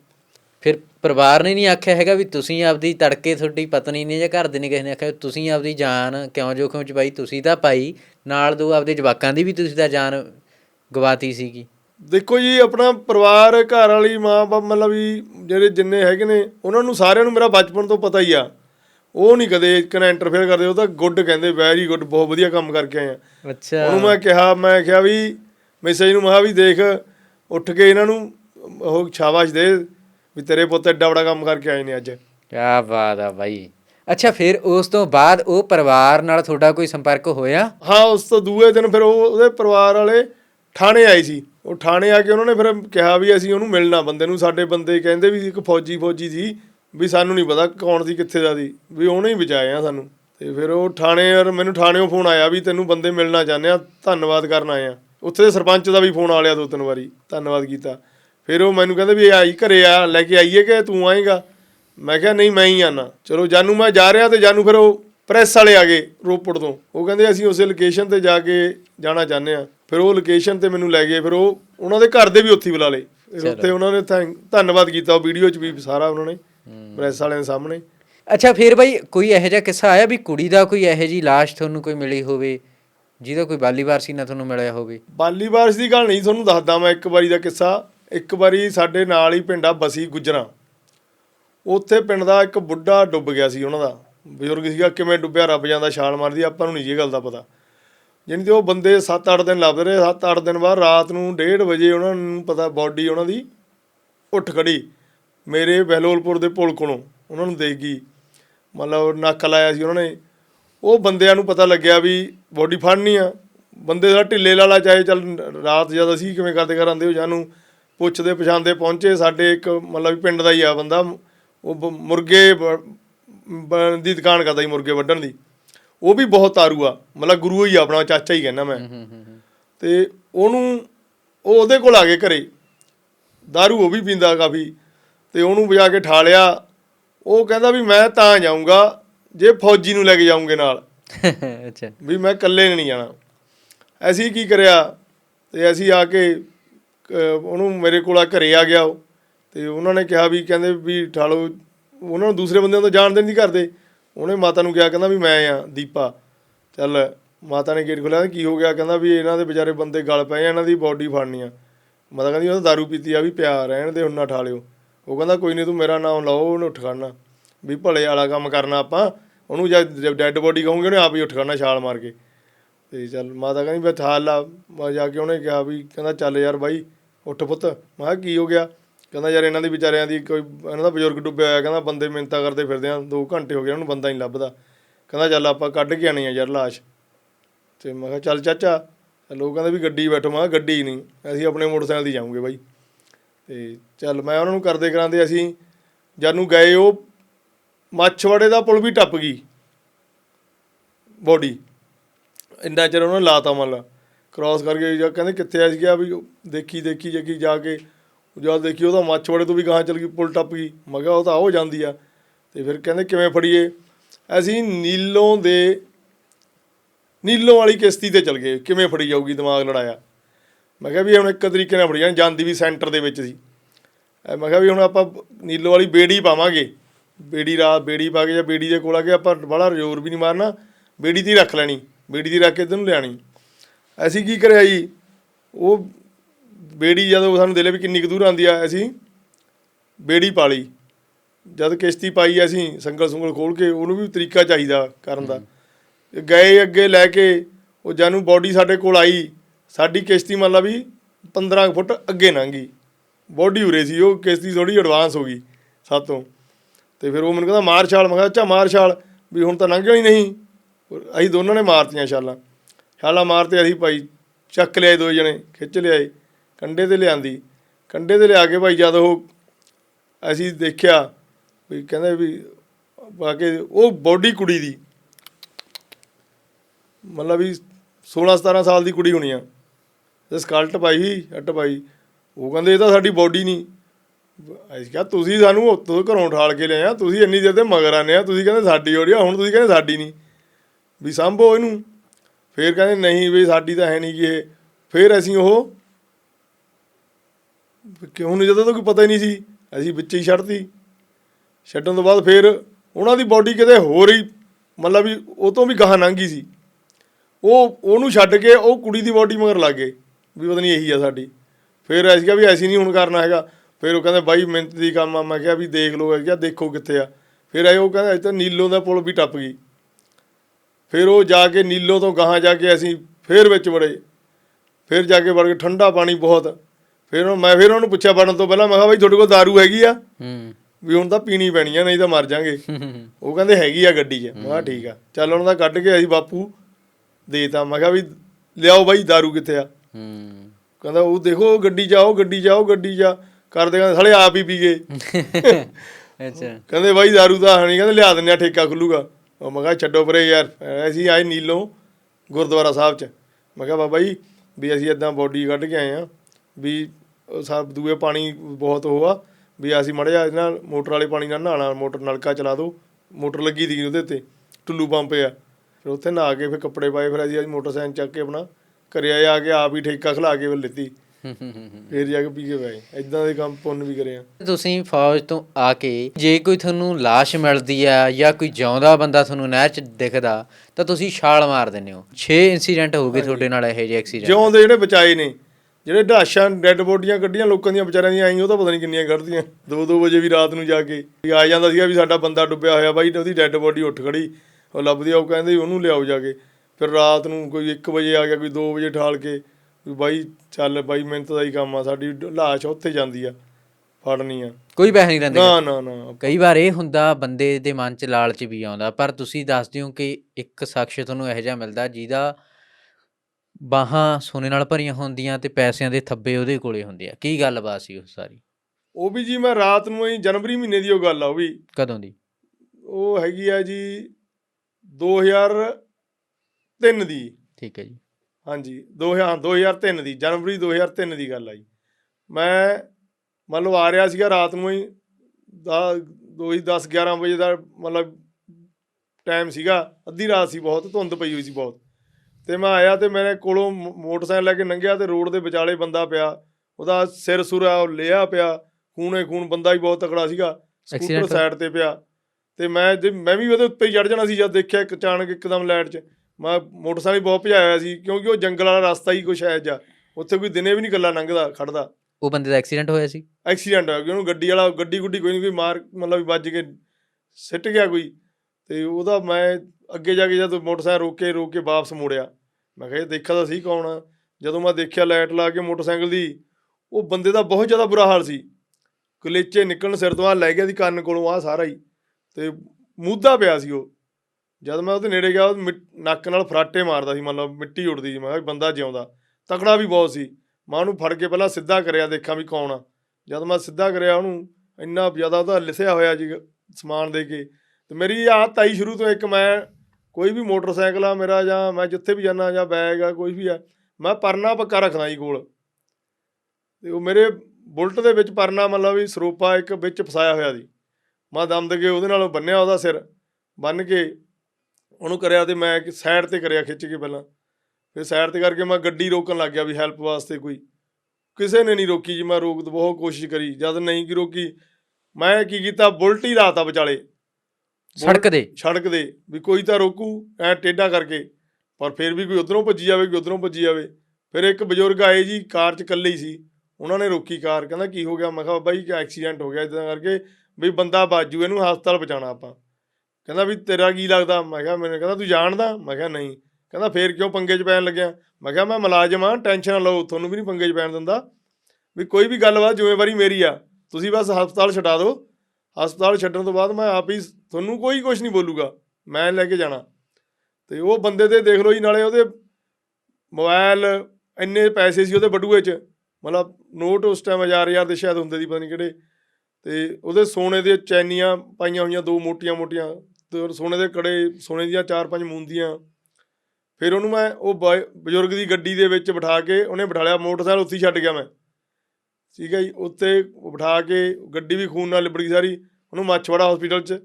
ਫਿਰ ਪਰਿਵਾਰ ਨੇ ਨਹੀਂ ਆਖਿਆ ਹੈਗਾ ਵੀ ਤੁਸੀਂ ਆਪਦੀ ਤੜਕੇ ਤੁਹਾਡੀ ਪਤਨੀ ਨੇ ਜਾਂ ਘਰ ਦੇ ਨੇ ਕਿਸੇ ਨੇ ਆਖਿਆ ਤੁਸੀਂ ਆਪਦੀ ਜਾਨ ਕਿਉਂ ਜੋਖਮ ਚ ਪਾਈ ਤੁਸੀਂ ਤਾਂ ਪਾਈ ਨਾਲ ਦੋ ਆਪਦੇ ਜਵਾਕਾਂ ਦੀ ਵੀ ਤੁਸੀਂ ਤਾਂ ਜਾਨ ਗਵਾਤੀ ਸੀਗੀ। ਦੇਖੋ ਜੀ ਆਪਣਾ ਪਰਿਵਾਰ ਘਰ ਵਾਲੀ ਮਾਂ ਬਾਪ ਮਤਲਬ ਵੀ ਜਿਹੜੇ ਜਿੰਨੇ ਹੈਗੇ ਨੇ ਉਹਨਾਂ ਨੂੰ ਸਾਰਿਆਂ ਨੂੰ ਮੇਰਾ ਬਚਪਨ ਤੋਂ ਪਤਾ ਹੀ ਆ। ਉਹ ਨਹੀਂ ਕਦੇ ਕਨ ਇੰਟਰਫੇਅਰ ਕਰਦੇ ਉਹ ਤਾਂ ਗੁੱਡ ਕਹਿੰਦੇ ਵੈਰੀ ਗੁੱਡ ਬਹੁਤ ਵਧੀਆ ਕੰਮ ਕਰਕੇ ਆਏ ਆ। ਅੱਛਾ। ਉਹਨੂੰ ਮੈਂ ਕਿਹਾ ਮੈਂ ਕਿਹਾ ਵੀ ਮੈਸੇਜ ਨੂੰ ਮੈਂ ਕਿਹਾ ਵੀ ਦੇਖ ਉੱਠ ਕੇ ਇਹਨਾਂ ਨੂੰ ਉਹ ਸ਼ਾਬਾਸ਼ ਦੇ ਵੀ ਤੇਰੇ ਪੁੱਤ ਐਡਾ ਬੜਾ ਕੰਮ ਕਰਕੇ ਆਏ ਨੇ ਅੱਜ। ਕਿਆ ਬਾਤ ਆ ਬਾਈ। ਅੱਛਾ ਫਿਰ ਉਸ ਤੋਂ ਬਾਅਦ ਉਹ ਪਰਿਵਾਰ ਨਾਲ ਤੁਹਾਡਾ ਕੋਈ ਸੰਪਰਕ ਹੋਇਆ? ਹਾਂ ਉਸ ਤੋਂ ਦੂਏ ਦਿਨ ਫਿਰ ਉਹ ਉਹਦੇ ਪਰਿਵਾਰ ਵਾਲੇ ਥਾਣੇ ਆਏ ਸੀ। ਉਹ ਥਾਣੇ ਆ ਕੇ ਉਹਨਾਂ ਨੇ ਫਿਰ ਕਿਹਾ ਵੀ ਅਸੀਂ ਉਹਨੂੰ ਮਿਲਣਾ ਬੰਦੇ ਨੂੰ। ਸਾਡੇ ਬੰਦੇ ਕਹਿੰਦੇ ਵੀ ਇੱਕ ਫੌਜੀ ਫੌਜੀ ਸੀ ਵੀ ਸਾਨੂੰ ਨਹੀਂ ਪਤਾ ਕੌਣ ਸੀ ਕਿੱਥੇ ਦਾ ਸੀ ਵੀ ਉਹਨੇ ਹੀ ਬਚਾਇਆ ਸਾਨੂੰ। ਤੇ ਫਿਰ ਉਹ ਥਾਣੇ ਯਾਰ ਮੈਨੂੰ ਥਾਣੇੋਂ ਫੋਨ ਆਇਆ ਵੀ ਤੈਨੂੰ ਬੰਦੇ ਮਿਲਣਾ ਚਾਹੁੰਦੇ ਆ ਧੰਨਵਾਦ ਕਰਨ ਆਏ ਆ। ਉੱਥੇ ਦੇ ਸਰਪੰਚ ਦਾ ਵੀ ਫੋਨ ਆ ਲਿਆ ਦੋ ਤਿੰਨ ਵਾਰੀ ਧੰਨਵਾਦ ਕੀਤਾ। ਫਿਰ ਉਹ ਮੈਨੂੰ ਕਹਿੰਦੇ ਵੀ ਆਈ ਘਰੇ ਆ ਲੈ ਕੇ ਆਈਏ ਕਿ ਤੂੰ ਆਏਗਾ? ਮੈਂ ਕਿਹਾ ਨਹੀਂ ਮੈਂ ਹੀ ਆਣਾ ਚਲੋ ਜਾਨੂ ਮੈਂ ਜਾ ਰਿਹਾ ਤੇ ਜਾਨੂ ਫਿਰ ਉਹ ਪ੍ਰੈਸ ਵਾਲੇ ਆ ਗਏ ਰੋਪੜ ਤੋਂ। ਉਹ ਕਹਿੰਦੇ ਅਸੀਂ ਉਸੇ ਲੋਕੇਸ਼ਨ ਤੇ ਜਾ ਕੇ ਜਾਣਾ ਚਾਹੁੰਦੇ ਆ ਫਿਰ ਉਹ ਲੋਕੇਸ਼ਨ ਤੇ ਮੈਨੂੰ ਲੈ ਗਏ। ਫਿਰ ਉਹ ਉਹਨਾਂ ਦੇ ਘਰ ਦੇ ਵੀ ਉੱਥੇ ਬੁਲਾ ਲਏ। ਫਿਰ ਉੱਥੇ ਉਹਨਾਂ ਨੇ ਥੈਂਕ- ਧੰਨਵਾਦ ਕੀਤਾ। ਉਹ ਵੀਡੀਓ 'ਚ ਵੀ ਸਾਰਾ ਉਹਨਾਂ ਨੇ ਪ੍ਰੈਸ ਵਾਲਿਆਂ ਦੇ ਸਾਹਮਣੇ। ਅੱਛਾ ਫਿਰ ਬਾਈ ਕੋਈ ਇਹੋ ਜਿਹਾ ਕਿੱਸਾ ਆਇਆ ਵੀ ਕੁੜੀ ਦਾ ਕੋਈ ਇਹੋ ਜੀ ਲਾਸ਼ ਤੁਹਾਨੂੰ ਕੋਈ ਮਿਲੀ ਹੋਵੇ? ਜਿਹਦਾ ਕੋਈ ਬਾਲੀ ਵਾਰਸੀ ਨਾ ਤੁਹਾਨੂੰ ਮਿਲਿਆ ਹੋਵੇ। ਬਾਲੀ ਬਾਰਿਸ਼ ਦੀ ਗੱਲ ਨਹੀਂ, ਤੁਹਾਨੂੰ ਦੱਸਦਾ ਮੈਂ ਇੱਕ ਵਾਰੀ ਦਾ ਕਿੱਸਾ। ਇੱਕ ਵਾਰੀ ਸਾਡੇ ਨਾਲ ਹੀ ਪਿੰਡ ਆ ਬਸੀ ਗੁਜਰਾ। ਉੱਥੇ ਪਿੰਡ ਦਾ ਇੱਕ ਬੁੱਢਾ ਡੁੱਬ ਗਿਆ ਸੀ ਉਹਨਾਂ ਦਾ। ਬਜ਼ੁਰਗ ਸੀਗਾ, ਕਿਵੇਂ ਡੁੱਬਿਆ ਰੱਬ ਜਾਂਦਾ, ਛਾਲ ਮਾਰਦੀ, ਆਪਾਂ ਨੂੰ ਨਹੀਂ ਇਹ ਗੱਲ ਦਾ ਪਤਾ। ਜਾਣੀ ਕਿ ਉਹ ਬੰਦੇ 7-8 ਦਿਨ ਲੱਭਦੇ ਰਹੇ 7-8 ਦਿਨ ਬਾਅਦ ਰਾਤ ਨੂੰ 1:30 ਵਜੇ ਉਹਨਾਂ ਨੂੰ ਪਤਾ ਬਾਡੀ ਉਹਨਾਂ ਦੀ ਉੱਠ ਖੜੀ। ਮੇਰੇ ਬਹਿਲੋਲਪੁਰ ਦੇ ਪੁਲ ਕੋਲੋਂ ਉਹਨਾਂ ਨੂੰ ਦੇਖ ਗਈ। ਮਤਲਬ ਨੱਕ ਲਾਇਆ ਸੀ ਉਹਨਾਂ ਨੇ। ਉਹ ਬੰਦਿਆਂ ਨੂੰ ਪਤਾ ਲੱਗਿਆ ਵੀ ਬੋਡੀ ਫੜਨੀ ਆ। ਬੰਦੇ ਦਾ ਢਿੱਲੇ ਲਾਲਾ ਚਾਹੇ ਚੱਲ ਰਾਤ ਜਦ ਅਸੀਂ ਕਿਵੇਂ ਕਰਦੇ ਕਰਾਂਦੇ ਹੋ ਜਾਨੂੰ ਪੁੱਛਦੇ ਪਛਾਣਦੇ ਪਹੁੰਚੇ ਸਾਡੇ ਇੱਕ ਮਤਲਬ ਪਿੰਡ ਦਾ ਹੀ ਆ ਬੰਦਾ। ਉਹ ਮੁਰਗੇ ਦੀ ਦੁਕਾਨ ਕਰਦਾ ਸੀ ਮੁਰਗੇ ਵੱਢਣ ਦੀ। ਉਹ ਵੀ ਬਹੁਤ ਤਾਰੂ ਆ। ਮਤਲਬ ਗੁਰੂ ਹੀ ਆਪਣਾ ਚਾਚਾ ਹੀ ਕਹਿੰਦਾ ਮੈਂ। ਤੇ ਉਹਨੂੰ ਉਹ ਉਹਦੇ ਕੋਲ ਆ ਗਏ ਘਰੇ। दारू ਉਹ ਵੀ ਪੀਂਦਾ ਕਾਫੀ। ਤੇ ਉਹਨੂੰ ਵਜਾ ਕੇ ਠਾ ਲਿਆ ਉਹ ਕਹਿੰਦਾ ਵੀ ਮੈਂ ਤਾਂ ਜਾਊਂਗਾ ਜੇ ਫੌਜੀ ਨੂੰ ਲੈ ਕੇ ਜਾਊਂਗੇ ਨਾਲ। ਅੱਛਾ। ਵੀ ਮੈਂ ਇਕੱਲੇ ਨਹੀਂ ਜਾਣਾ। ਅਸੀਂ ਕੀ ਕਰਿਆ? ਤੇ ਅਸੀਂ ਆ ਕੇ ਉਹਨੂੰ ਮੇਰੇ ਕੋਲ ਆ ਘਰੇ ਆ ਗਿਆ ਉਹ। ਤੇ ਉਹਨਾਂ ਨੇ ਕਿਹਾ ਵੀ ਕਹਿੰਦੇ ਵੀ ਠਾਲੋ ਉਹਨਾਂ ਨੂੰ ਦੂਸਰੇ ਬੰਦਿਆਂ ਤੋਂ ਜਾਣਦੇ ਨਹੀਂ ਕਰਦੇ। ਉਹਨੇ ਮਾਤਾ ਨੂੰ ਕਿਹਾ ਕਹਿੰਦਾ ਵੀ ਮੈਂ ਆ ਦੀਪਾ। ਚੱਲ ਮਾਤਾ ਨੇ ਗੇਟ ਖੋਲ੍ਹਿਆ ਕੀ ਹੋ ਗਿਆ? ਕਹਿੰਦਾ ਵੀ ਇਹਨਾਂ ਦੇ ਵਿਚਾਰੇ ਬੰਦੇ ਗਲ ਪਏ ਆ ਇਹਨਾਂ ਦੀ ਬਾਡੀ ਫੜਨੀ ਆ। ਮਾਤਾ ਕਹਿੰਦੀ ਉਹ ਦਾਰੂ ਪੀਤੀ ਆ ਵੀ ਪਿਆ ਰਹਿਣ ਦੇ ਹੁਣ ਨਾ ਠਾਲਿਓ ਉਹ ਕਹਿੰਦਾ ਕੋਈ ਨਹੀਂ ਤੂੰ ਮੇਰਾ ਨਾਮ ਲਾਓ ਉਹਨੇ ਉੱਠ ਖੜਨਾ। ਵੀ ਭਲੇ ਵਾਲਾ ਕੰਮ ਕਰਨਾ ਆਪਾਂ, ਉਹਨੂੰ ਜਦ ਡੈੱਡ ਬੋਡੀ ਕਹੂੰਗੇ, ਉਹਨੇ ਆਪ ਹੀ ਉੱਠ ਖੜਨਾ ਛਾਲ ਮਾਰ ਕੇ। ਤੇ ਚੱਲ ਮਾਤਾ ਕਹਿੰਦੀ ਬਈ ਠਾਲ ਲਾ। ਮੈਂ ਜਾ ਕੇ ਉਹਨੇ ਕਿਹਾ ਵੀ, ਕਹਿੰਦਾ, ਚੱਲ ਯਾਰ ਬਾਈ, ਉੱਠ ਪੁੱਤ। ਮੈਂ ਕਿਹਾ, ਕੀ ਹੋ ਗਿਆ? ਕਹਿੰਦਾ, ਯਾਰ ਇਹਨਾਂ ਦੀ ਵਿਚਾਰਿਆਂ ਦੀ ਕੋਈ, ਇਹਨਾਂ ਦਾ ਬਜ਼ੁਰਗ ਡੁੱਬਿਆ ਹੋਇਆ। ਕਹਿੰਦਾ, ਬੰਦੇ ਮਿੰਤਾ ਕਰਦੇ ਫਿਰਦੇ ਆ 2 ਘੰਟੇ ਹੋ ਗਏ ਉਹਨੂੰ ਬੰਦਾ ਨਹੀਂ ਲੱਭਦਾ। ਕਹਿੰਦਾ, ਚੱਲ ਆਪਾਂ ਕੱਢ ਕੇ ਆਣੀ ਆ ਯਾਰ ਲਾਸ਼। ਤੇ ਮੈਂ ਕਿਹਾ, ਚੱਲ ਚਾਚਾ। ਲੋਕ ਉਹ ਕਹਿੰਦੇ ਵੀ, ਗੱਡੀ ਬੈਠੋ। ਮੈਂ ਕਿਹਾ, ਗੱਡੀ ਨਹੀਂ, ਅਸੀਂ ਆਪਣੇ ਮੋਟਰਸਾਈਕਲ ਦੀ ਜਾਵਾਂਗੇ ਬਾਈ। ਤੇ ਚੱਲ ਮੈਂ ਉਹਨਾਂ ਨੂੰ ਕਰਦੇ ਕਰਾਂਦੇ, ਅਸੀਂ ਜਦ ਨੂੰ ਗਏ, ਉਹ ਮੱਛਵਾੜੇ ਦਾ ਪੁਲ ਵੀ ਟੱਪ ਗਈ ਬੋਡੀ ਇੰਨਾ ਚਿਰ ਉਹਨਾਂ ਨੇ ਲਾਤਾ ਮੰਨ ਲਾ। ਕ੍ਰਾਸ ਕਰਕੇ ਜਾਂ ਕਹਿੰਦੇ ਕਿੱਥੇ ਆ ਗਿਆ ਵੀ ਉਹ ਦੇਖੀ ਦੇਖੀ ਜੱਗੀ ਜਾ ਕੇ। ਜਦ ਦੇਖੀ ਉਹਦਾ ਮੱਛਵਾੜੇ ਤੋਂ ਵੀ ਗਾਹਾਂ ਚਲ ਗਈ, ਪੁਲ ਟੱਪ ਗਈ। ਮੈਂ ਕਿਹਾ ਉਹ ਤਾਂ ਹੋ ਜਾਂਦੀ ਆ। ਤੇ ਫਿਰ ਕਹਿੰਦੇ ਕਿਵੇਂ ਫੜੀਏ? ਅਸੀਂ ਨੀਲੋਂ ਦੇ, ਨੀਲੋਂ ਵਾਲੀ ਕਿਸ਼ਤੀ ਤੇ ਚਲ ਗਏ। ਕਿਵੇਂ ਫੜੀ ਜਾਊਗੀ ਦਿਮਾਗ ਲੜਾਇਆ। ਮੈਂ ਕਿਹਾ ਵੀ ਹੁਣ ਇੱਕ ਤਰੀਕੇ ਨਾਲ ਫੜੀ ਜਾਣੀ, ਜਾਂਦੀ ਵੀ ਸੈਂਟਰ ਦੇ ਵਿੱਚ ਸੀ। ਐ ਮੈਂ ਕਿਹਾ ਵੀ ਹੁਣ ਆਪਾਂ ਨੀਲੋ ਵਾਲੀ ਬੇੜੀ ਪਾਵਾਂਗੇ। ਬੇੜੀ ਰਾਤ ਬੇੜੀ ਪਾ ਕੇ ਜਾਂ ਬੇੜੀ ਦੇ ਕੋਲ ਆ ਕੇ ਆਪਾਂ ਬੜਾ ਜ਼ੋਰ ਵੀ ਨਹੀਂ ਮਾਰਨਾ ਬੇੜੀ ਹੀ ਰੱਖ ਲੈਣੀ ਬੇੜੀ ਤੇ ਰੱਖ ਕੇ ਤੈਨੂੰ ਲਿਆਣੀ। ਅਸੀਂ ਕੀ ਕਰਿਆ ਜੀ? ਉਹ ਬੇੜੀ ਜਦੋਂ ਸਾਨੂੰ ਦੇ ਲਿਆ ਵੀ ਕਿੰਨੀ ਕੁ ਦੂਰ ਆਂਦੀ ਆ ਅਸੀਂ ਬੇੜੀ ਪਾ ਲਈ। ਜਦ ਕਿਸ਼ਤੀ ਪਾਈ ਅਸੀਂ ਸੰਗਲ ਸੁੰਗਲ ਖੋਲ ਕੇ ਉਹਨੂੰ ਵੀ ਤਰੀਕਾ ਚਾਹੀਦਾ ਕਰਨ ਦਾ। ਗਏ ਅੱਗੇ ਲੈ ਕੇ ਉਹ ਜਾਨੂੰ ਬੋਡੀ ਸਾਡੇ ਕੋਲ ਆਈ ਸਾਡੀ ਕਿਸ਼ਤੀ ਮੰਨ ਲਾ ਵੀ 15 ਫੁੱਟ ਅੱਗੇ ਲੰਘੀ ਬੋਡੀ ਉਰੇ ਸੀ ਉਹ ਕਿਸ਼ਤੀ ਥੋੜੀ ਐਡਵਾਂਸ ਹੋ ਗਈ ਸਾਤੋਂ। ਤੇ ਫਿਰ ਉਹ ਮੈਨੂੰ ਕਹਿੰਦਾ ਮਾਰ ਛਾਲ, ਮੈਂ ਕਿਹਾ ਅੱਛਾ ਮਾਰ ਛਾਲ, ਵੀ ਹੁਣ ਤਾਂ ਲੰਘ ਜਾਣੀ ਨਹੀਂ। ਅਸੀਂ ਦੋਨਾਂ ਨੇ ਮਾਰਤੀਆਂ ਛਾਲਾਂ। ਛਾਲਾਂ ਮਾਰਤੇ ਅਸੀਂ ਭਾਈ ਚੱਕ ਲਿਆਏ ਦੋ ਜਣੇ, ਖਿੱਚ ਲਿਆਏ ਕੰਡੇ ਤੇ ਲਿਆਂਦੀ। ਕੰਡੇ ਤੇ ਲਿਆ ਕੇ ਭਾਈ ਜਦ ਉਹ ਅਸੀਂ ਦੇਖਿਆ ਵੀ ਕਹਿੰਦੇ ਵੀ ਬਾਕੀ ਉਹ ਬੋਡੀ ਕੁੜੀ ਦੀ, ਮਤਲਬ ਵੀ 16 17 ਸਾਲ ਦੀ ਕੁੜੀ ਹੋਣੀ ਆ। ਤੇ ਸਕਲਟ ਪਾਈ ਸੀ, ਸ਼ਰਟ ਪਾਈ। ਉਹ ਕਹਿੰਦੇ ਇਹ ਤਾਂ ਸਾਡੀ ਬੋਡੀ ਨਹੀਂ। ਅਸੀਂ ਕਿਹਾ, ਤੁਸੀਂ ਸਾਨੂੰ ਉੱਤੋਂ ਘਰੋਂ ਉਠਾਲ ਕੇ ਲਿਆ ਤੁਸੀਂ ਇੰਨੀ ਦੇਰ ਤੇ ਮਗਰ ਆਨੇ ਆ, ਤੁਸੀਂ ਕਹਿੰਦੇ ਸਾਡੀ ਹੋ ਰਹੀ ਆ, ਹੁਣ ਤੁਸੀਂ ਕਹਿੰਦੇ ਸਾਡੀ ਨਹੀਂ। ਵੀ ਸੰਭੋ ਇਹਨੂੰ। ਫੇਰ ਕਹਿੰਦੇ, ਨਹੀਂ ਵੀ ਸਾਡੀ ਤਾਂ ਹੈ ਨਹੀਂ ਕਿ ਇਹ। ਫੇਰ ਅਸੀਂ ਉਹ ਕਿਉਂ ਨਹੀਂ, ਜਦੋਂ ਤਾਂ ਕੋਈ ਪਤਾ ਹੀ ਨਹੀਂ ਸੀ, ਅਸੀਂ ਵਿੱਚ ਹੀ ਛੱਡਤੀ। ਛੱਡਣ ਤੋਂ ਬਾਅਦ ਫੇਰ ਉਹਨਾਂ ਦੀ ਬਾਡੀ ਕਿਤੇ ਹੋਰ ਹੀ, ਮਤਲਬ ਵੀ ਉਹ ਤੋਂ ਵੀ ਗਾਹ ਲੰਘ ਸੀ। ਉਹ, ਉਹਨੂੰ ਛੱਡ ਕੇ ਉਹ ਕੁੜੀ ਦੀ ਬਾਡੀ ਮਗਰ ਲੱਗ ਗਏ, ਵੀ ਪਤਾ ਨਹੀਂ ਇਹੀ ਆ ਸਾਡੀ। ਫਿਰ ਅਸੀਂ ਕਿਹਾ ਵੀ ਐਸੀ ਨਹੀਂ ਹੁਣ ਕਰਨਾ ਹੈਗਾ। ਫਿਰ ਉਹ ਕਹਿੰਦੇ ਬਾਈ ਮਿਹਨਤ ਦੀ ਕੰਮ ਆ। ਮੈਂ ਕਿਹਾ ਵੀ ਦੇਖ ਲਓ ਮੈਂ ਕਿਹਾ ਦੇਖੋ ਕਿੱਥੇ ਆ। ਫਿਰ ਆਏ ਉਹ ਕਹਿੰਦਾ ਇੱਥੇ ਨੀਲੋਂ ਦਾ ਪੁਲ ਵੀ ਟੱਪ ਗਈ। ਫਿਰ ਉਹ ਜਾ ਕੇ ਨੀਲੋਂ ਤੋਂ ਗਾਹਾਂ ਜਾ ਕੇ ਅਸੀਂ ਫਿਰ ਵਿੱਚ ਵੜੇ। ਫਿਰ ਜਾ ਕੇ ਵੜ ਕੇ ਠੰਡਾ ਪਾਣੀ ਬਹੁਤ। ਫਿਰ ਉਹ- ਮੈਂ ਫਿਰ ਉਹਨੂੰ ਪੁੱਛਿਆ ਵੜਨ ਤੋਂ ਪਹਿਲਾਂ ਮੈਂ ਕਿਹਾ ਬਾਈ ਤੁਹਾਡੇ ਕੋਲ ਦਾਰੂ ਹੈਗੀ ਆ? ਹੂੰ। ਵੀ ਹੁਣ ਤਾਂ ਪੀਣੀ ਪੈਣੀ ਆ ਨਹੀਂ ਤਾਂ ਮਰ ਜਾਾਂਗੇ। ਉਹ ਕਹਿੰਦੇ ਹੈਗੀ ਆ ਗੱਡੀ 'ਚ। ਮੈਂ ਕਿਹਾ ਠੀਕ ਆ। ਚੱਲ ਉਹਨਾਂ ਦਾ ਕੱਢ ਕੇ ਅਸੀਂ ਬਾਪੂ ਦੇਤਾ। ਮੈਂ ਕਿਹਾ ਵੀ ਲਿਆਓ ਬਾਈ ਦਾਰੂ ਕਿੱਥੇ ਆ? ਹੂੰ। ਕਹਿੰਦਾ ਉਹ ਦੇਖੋ ਗੱਡੀ ਜਾਓ ਗੱਡੀ ਜਾਓ ਗੱਡੀ ਜਾ ਕਰਦੇ ਕਹਿੰਦੇ ਸਾਲੇ ਆਪ ਹੀ ਪੀ ਗਏ। ਅੱਛਾ। ਕਹਿੰਦੇ ਬਾਈ ਦਾਰੂ ਤਾਂ ਹਣੀ ਕਹਿੰਦੇ ਲਿਆ ਦਿੰਨੇ ਆ ਠੇਕਾ ਖੁੱਲੂਗਾ। ਉਹ ਮੈਂ ਕਿਹਾ ਛੱਡੋ ਪਰੇ ਯਾਰ ਅਸੀਂ ਆਏ ਨੀਲੋਂ ਗੁਰਦੁਆਰਾ ਸਾਹਿਬ 'ਚ। ਮੈਂ ਕਿਹਾ ਬਾਬਾ ਜੀ ਵੀ ਅਸੀਂ ਇਦਾਂ ਬੋਡੀ ਕੱਢ ਕੇ ਆਏ ਆ ਵੀ ਸਭ ਦੂਏ ਪਾਣੀ ਬਹੁਤ ਹੋਆ ਵੀ ਅਸੀਂ ਮੜਿਆ ਇਹਦੇ ਨਾਲ ਮੋਟਰ ਵਾਲੇ ਪਾਣੀ ਨਾਲ ਨਹਾਣਾ ਮੋਟਰ ਨਲਕਾ ਚਲਾ ਦਿਓ ਮੋਟਰ ਲੱਗੀ ਦੀ ਉਹਦੇ ਤੇ ਟੁੱਲੂ ਪੰਪ ਆ। ਫਿਰ ਉੱਥੇ ਨਹਾ ਕੇ ਫਿਰ ਕੱਪੜੇ ਪਾਏ ਫਿਰ ਅਸੀਂ ਅੱਜ ਮੋਟਰਸਾਈਕਲ ਚੱਕ ਕੇ ਆਪਣਾ ਘਰੇ ਆਏ ਆ ਕੇ ਆਪ ਹੀ ਠੇਕਾ ਖਲਾ ਕੇ ਲਿੱਤੀ। ਫਿਰ ਜਾ ਕੇ ਪੀ ਕੇ ਪਏ ਇਦਾਂ ਦੇ ਕੰਮ ਪੁੰਨ ਵੀ ਕਰੇ ਆ। ਤੁਸੀਂ ਫੌਜ ਤੋਂ ਆ ਕੇ ਜੇ ਕੋਈ ਤੁਹਾਨੂੰ ਲਾਸ਼ ਮਿਲਦੀ ਆ ਜਾਂ ਕੋਈ ਜਿਉਂਦਾ ਬੰਦਾ ਤੁਹਾਨੂੰ ਨਹਿਰ 'ਚ ਦਿਖਦਾ ਤਾਂ ਤੁਸੀਂ ਛਾਲ ਮਾਰ ਦਿੰਦੇ ਹੋ। 6 ਇਨਸੀਡੈਂਟ ਹੋ ਗਏ ਤੁਹਾਡੇ ਨਾਲ ਇਹੋ ਜਿਹੇ ਐਕਸੀਡੈਂਟ ਜਿਉਂ ਦੇ ਜਿਹੜੇ ਬਚਾਏ ਨੇ ਜਿਹੜੇ ਢਾਸ਼ਾਂ ਡੈੱਡ ਬੋਡੀਆਂ ਕੱਢੀਆਂ ਲੋਕਾਂ ਦੀਆਂ ਵਿਚਾਰਿਆਂ ਦੀਆਂ ਆਈਆਂ ਉਹ ਤਾਂ ਪਤਾ ਨਹੀਂ ਕਿੰਨੀਆਂ ਕੱਢਦੀਆਂ 2-2 ਵਜੇ ਵੀ ਰਾਤ ਨੂੰ ਜਾ ਕੇ ਵੀ ਆ ਜਾਂਦਾ ਸੀਗਾ ਵੀ ਸਾਡਾ ਬੰਦਾ ਡੁੱਬਿਆ ਹੋਇਆ ਬਾਈ ਉਹਦੀ ਡੈੱਡ ਬੋਡੀ ਉੱਠ ਖੜੀ ਉਹ ਲੱਭਦੀ ਆ ਉਹ ਕਹਿੰਦੇ ਵੀ ਉਹਨੂੰ ਲਿਆਓ ਜਾ ਕੇ। ਫਿਰ ਰਾਤ ਨੂੰ ਕੋਈ 1 ਵਜੇ ਆ ਗਿਆ ਕੋਈ 2 ਵਜੇ ਠਾਲ ਕੇ ਵੀ ਬਾਈ ਚੱਲ ਬਾਈ ਮਿਹਨਤ ਦਾ ਹੀ ਕੰਮ ਆ ਸਾਡੀ ਲਾਸ਼ ਉੱਥੇ ਜਾਂਦੀ ਆ ਫੜਨੀ ਆ। ਕੋਈ ਪੈਸੇ ਨਹੀਂ ਲੈਂਦੇ। ਨਾ ਨਾ ਨਾ। ਕਈ ਵਾਰ ਇਹ ਹੁੰਦਾ ਬੰਦੇ ਦੇ ਮਨ 'ਚ ਲਾਲਚ ਵੀ ਆਉਂਦਾ ਪਰ ਤੁਸੀਂ ਦੱਸਦੇ ਹੋ ਕਿ ਇੱਕ ਸ਼ਖਸ ਤੁਹਾਨੂੰ ਇਹੋ ਜਿਹਾ ਮਿਲਦਾ ਜਿਹਦਾ ਬਾਹਾਂ ਸੋਨੇ ਨਾਲ ਭਰੀਆਂ ਹੁੰਦੀਆਂ ਤੇ ਪੈਸਿਆਂ ਦੇ ਥੱਬੇ ਉਹਦੇ ਕੋਲੇ ਹੁੰਦੇ ਆ। ਕੀ ਗੱਲਬਾਤ ਸੀ ਉਹ ਸਾਰੀ? ਉਹ ਵੀ ਜੀ ਮੈਂ ਰਾਤ ਨੂੰ ਹੀ ਜਨਵਰੀ ਮਹੀਨੇ ਦੀ ਉਹ ਗੱਲ ਆ ਉਹ ਵੀ। ਕਦੋਂ ਦੀ? ਉਹ ਹੈਗੀ ਆ ਜੀ 2003 ਦੀ। ਠੀਕ ਹੈ ਜੀ। ਹਾਂਜੀ 2000 2003 ਦੀ ਜਨਵਰੀ 2003 ਦੀ ਗੱਲ ਆ ਜੀ। ਮੈਂ ਮੰਨ ਲਓ ਆ ਰਿਹਾ ਸੀਗਾ ਰਾਤ ਨੂੰ ਹੀ ਦਾ 10 11 ਵਜੇ ਦਾ ਮਤਲਬ ਟਾਈਮ ਸੀਗਾ ਅੱਧੀ ਰਾਤ ਸੀ ਬਹੁਤ ਧੁੰਦ ਪਈ ਹੋਈ ਸੀ ਬਹੁਤ। ਤੇ ਮੈਂ ਆਇਆ ਤੇ ਮੇਰੇ ਕੋਲੋਂ ਮੋਟਰਸਾਈਕਲ ਲੈ ਕੇ ਲੰਘਿਆ ਤੇ ਰੋਡ ਦੇ ਵਿਚਾਲੇ ਬੰਦਾ ਪਿਆ ਉਹਦਾ ਸਿਰ ਸੁਰਾ ਉਹ ਲਿਆ ਪਿਆ ਖੂਨੇ ਖੂਨ ਬੰਦਾ ਹੀ ਬਹੁਤ ਤਕੜਾ ਸੀਗਾ ਸਕੂਟਰ? ਸਾਈਡ ਤੇ ਪਿਆ। ਤੇ ਮੈਂ ਮੈਂ ਵੀ ਉਹਦੇ ਉੱਤੇ ਚੜ ਜਾਣਾ ਸੀ ਜਦ ਦੇਖਿਆ ਇੱਕ ਅਚਾਨਕ ਇੱਕਦਮ ਲਾਈਟ 'ਚ। ਮੈਂ ਮੋਟਰਸਾਈਕਲ ਹੀ ਬਹੁਤ ਭਜਾਇਆ ਹੋਇਆ ਸੀ ਕਿਉਂਕਿ ਉਹ ਜੰਗਲ ਵਾਲਾ ਰਸਤਾ ਹੀ ਕੁਛ ਹੈ ਜਾ ਉੱਥੇ ਕੋਈ ਦਿਨੇ ਵੀ ਨਹੀਂ ਗੱਲਾਂ ਲੰਘਦਾ ਖੜਦਾ। ਉਹ ਬੰਦੇ ਦਾ ਐਕਸੀਡੈਂਟ ਹੋਇਆ ਸੀ? ਐਕਸੀਡੈਂਟ ਹੋਇਆ ਕਿ ਉਹਨੂੰ ਗੱਡੀ ਵਾਲਾ ਗੱਡੀ ਗੁੱਡੀ ਕੋਈ ਨਹੀਂ ਕੋਈ ਮਾਰ ਮਤਲਬ ਵੀ ਵੱਜ ਕੇ ਸਿੱਟ ਗਿਆ ਕੋਈ। ਤੇ ਉਹਦਾ ਮੈਂ ਅੱਗੇ ਜਾ ਕੇ ਜਦ ਮੋਟਰਸਾਈਕਲ ਰੋਕ ਕੇ ਰੋਕ ਕੇ ਵਾਪਸ ਮੁੜਿਆ। ਮੈਂ ਕਿਹਾ ਇਹ ਦੇਖਿਆ ਤਾਂ ਸੀ ਕੌਣ ਆ? ਜਦੋਂ ਮੈਂ ਦੇਖਿਆ ਲਾਈਟ ਲਾ ਕੇ ਮੋਟਰਸਾਈਕਲ ਦੀ ਉਹ ਬੰਦੇ ਦਾ ਬਹੁਤ ਜ਼ਿਆਦਾ ਬੁਰਾ ਹਾਲ ਸੀ। ਕਲੇਚੇ ਨਿਕਲਣ ਸਿਰ ਤੋਂ ਆ ਲੈ ਗਿਆ ਸੀ ਕੰਨ ਕੋਲੋਂ ਆ ਸਾਰਾ ਹੀ। ਤੇ ਮੁੱਦਾ ਪਿਆ ਸੀ ਉਹ। ਜਦ ਮੈਂ ਉਹਦੇ ਨੇੜੇ ਗਿਆ, ਉਹ ਮਿੱਟ- ਨੱਕ ਨਾਲ ਫਰਾਟੇ ਮਾਰਦਾ ਸੀ ਮਤਲਬ ਮਿੱਟੀ ਉੱਡਦੀ ਸੀ, ਮੈਂ ਕਿਹਾ ਵੀ ਬੰਦਾ ਜਿਉਂਦਾ। ਤਕੜਾ ਵੀ ਬਹੁਤ ਸੀ। ਮੈਂ ਉਹਨੂੰ ਫੜ ਕੇ ਪਹਿਲਾਂ ਸਿੱਧਾ ਕਰਿਆ, ਦੇਖਾਂ ਵੀ ਕੌਣ ਆ। ਜਦ ਮੈਂ ਸਿੱਧਾ ਕਰਿਆ ਉਹਨੂੰ, ਇੰਨਾ ਜ਼ਿਆਦਾ ਉਹਦਾ ਲਿਸਿਆ ਹੋਇਆ ਜੀ ਸਮਾਨ ਦੇ ਕੇ। ਤੇ ਮੇਰੀ ਆਦਤ ਆਈ ਸ਼ੁਰੂ ਤੋਂ ਇੱਕ ਮੈਂ, ਕੋਈ ਵੀ ਮੋਟਰਸਾਈਕਲ ਆ ਮੇਰਾ ਜਾਂ ਮੈਂ ਜਿੱਥੇ ਵੀ ਜਾਣਾ ਜਾਂ ਬੈਗ ਆ, ਕੋਈ ਵੀ ਆ, ਮੈਂ ਪਰਨਾ ਪੱਕਾ ਰੱਖਦਾ ਜੀ ਕੋਲ। ਤੇ ਉਹ ਮੇਰੇ ਬੁਲਟ ਦੇ ਵਿੱਚ ਪਰਨਾ ਮਤਲਬ ਵੀ ਸਰੋਪਾ ਇੱਕ ਵਿੱਚ ਫਸਾਇਆ ਹੋਇਆ ਸੀ। ਮੈਂ ਦਮ ਦੇ ਕੇ ਉਹਦੇ ਨਾਲ ਬੰਨਿਆ ਉਹਦਾ ਸਿਰ। ਬੰਨ ਕੇ ਉਹਨੂੰ ਕਰਿਆ ਤੇ ਮੈਂ ਸਾਈਡ ਤੇ ਕਰਿਆ ਖਿੱਚ ਕੇ ਪਹਿਲਾਂ। ਫਿਰ ਸਾਈਡ ਤੇ ਕਰਕੇ ਮੈਂ ਗੱਡੀ ਰੋਕਣ ਲੱਗ ਗਿਆ ਵੀ ਹੈਲਪ ਵਾਸਤੇ ਕੋਈ। ਕਿਸੇ ਨੇ ਨਹੀਂ ਰੋਕੀ ਜੀ ਮੈਂ ਰੋਕ ਬਹੁਤ ਕੋਸ਼ਿਸ਼ ਕਰੀ। ਜਦ ਨਹੀਂ ਕਿ ਰੋਕੀ ਮੈਂ ਕੀ ਕੀਤਾ ਬੁਲਟ ਹੀ ਲਾਤਾ ਵਿਚਾਲੇ। ਸੜਕ ਦੇ? ਸੜਕ ਦੇ। ਵੀ ਕੋਈ ਤਾਂ ਰੋਕੂ ਐ ਟੇਢਾ ਕਰਕੇ। ਪਰ ਫਿਰ ਵੀ ਕੋਈ ਉਧਰੋਂ ਭੱਜੀ ਜਾਵੇ ਕੋਈ ਉਧਰੋਂ ਭੱਜੀ ਜਾਵੇ। ਫਿਰ ਇੱਕ ਬਜ਼ੁਰਗ ਆਏ ਜੀ ਕਾਰ 'ਚ ਇਕੱਲੇ ਹੀ ਸੀ। ਉਹਨਾਂ ਨੇ ਰੋਕੀ ਕਾਰ। ਕਹਿੰਦਾ ਕੀ ਹੋ ਗਿਆ? ਮੈਂ ਕਿਹਾ ਬਾਈ ਕਿ ਐਕਸੀਡੈਂਟ ਹੋ ਗਿਆ। ਇਦਾਂ ਕਰਕੇ ਵੀ ਬੰਦਾ ਬਾਜੂ ਇਹਨੂੰ ਹਸਪਤਾਲ ਪਹੁੰਚਾਉਣਾ ਆਪਾਂ। ਕਹਿੰਦਾ ਵੀ ਤੇਰਾ ਕੀ ਲੱਗਦਾ? ਮੈਂ ਕਿਹਾ ਮੈਨੂੰ ਕਹਿੰਦਾ, ਤੂੰ ਜਾਣਦਾ? ਮੈਂ ਕਿਹਾ, ਨਹੀਂ। ਕਹਿੰਦਾ, ਫੇਰ ਕਿਉਂ ਪੰਗੇ 'ਚ ਪੈਣ ਲੱਗਿਆ? ਮੈਂ ਕਿਹਾ, ਮੈਂ ਮੁਲਾਜ਼ਮ ਆ ਟੈਨਸ਼ਨ ਨਾ ਲਓ, ਤੁਹਾਨੂੰ ਵੀ ਨਹੀਂ ਪੰਗੇ 'ਚ ਪੈਣ ਦਿੰਦਾ। ਵੀ ਕੋਈ ਵੀ ਗੱਲਬਾਤ ਜ਼ਿੰਮੇਵਾਰੀ ਮੇਰੀ ਆ, ਤੁਸੀਂ ਬਸ ਹਸਪਤਾਲ ਛਡਾ ਦਿਓ। ਹਸਪਤਾਲ ਛੱਡਣ ਤੋਂ ਬਾਅਦ ਮੈਂ ਆਪ ਹੀ ਤੁਹਾਨੂੰ ਕੋਈ ਕੁਝ ਨਹੀਂ ਬੋਲੂਗਾ, ਮੈਂ ਲੈ ਕੇ ਜਾਣਾ। ਤੇ ਉਹ ਬੰਦੇ ਦੇ ਦੇਖ ਲਓ ਜੀ, ਨਾਲੇ ਉਹਦੇ ਮੋਬਾਈਲ ਇੰਨੇ ਪੈਸੇ ਸੀ ਉਹਦੇ ਬਟੂਏ 'ਚ। ਮਤਲਬ ਨੋਟ ਉਸ ਟਾਈਮ ਹਜ਼ਾਰ ਹਜ਼ਾਰ ਦੇ ਸ਼ਾਇਦ ਹੁੰਦੇ ਸੀ, ਪਤਾ ਨਹੀਂ ਕਿਹੜੇ। ਤੇ ਉਹਦੇ ਸੋਨੇ ਦੇ ਚੈਨੀਆਂ ਪਾਈਆਂ ਹੋਈਆਂ, ਦੋ ਮੋਟੀਆਂ ਮੋਟੀਆਂ ਤੇ ਸੋਨੇ ਦੇ ਕੜੇ, ਸੋਨੇ ਦੀਆਂ ਚਾਰ ਪੰਜ ਮੁੰਦੀਆਂ ਫਿਰ ਉਹਨੂੰ ਮੈਂ ਉਹ ਬੁਆ- ਬਜ਼ੁਰਗ ਦੀ ਗੱਡੀ ਦੇ ਵਿੱਚ ਬਿਠਾ ਕੇ ਉਹਨੇ ਬਿਠਾ ਲਿਆ, ਮੋਟਰਸਾਈਕਲ ਉੱਥੇ ਹੀ ਛੱਡ ਗਿਆ ਮੈਂ। ਠੀਕ ਹੈ ਜੀ ਉੱਤੇ ਬਿਠਾ ਕੇ ਗੱਡੀ ਵੀ ਖੂਨ ਨਾਲ ਲਿਬੜ ਗਈ ਸਾਰੀ, ਉਹਨੂੰ ਮਾਛਵਾੜਾ ਹਸਪੀਟਲ 'ਚ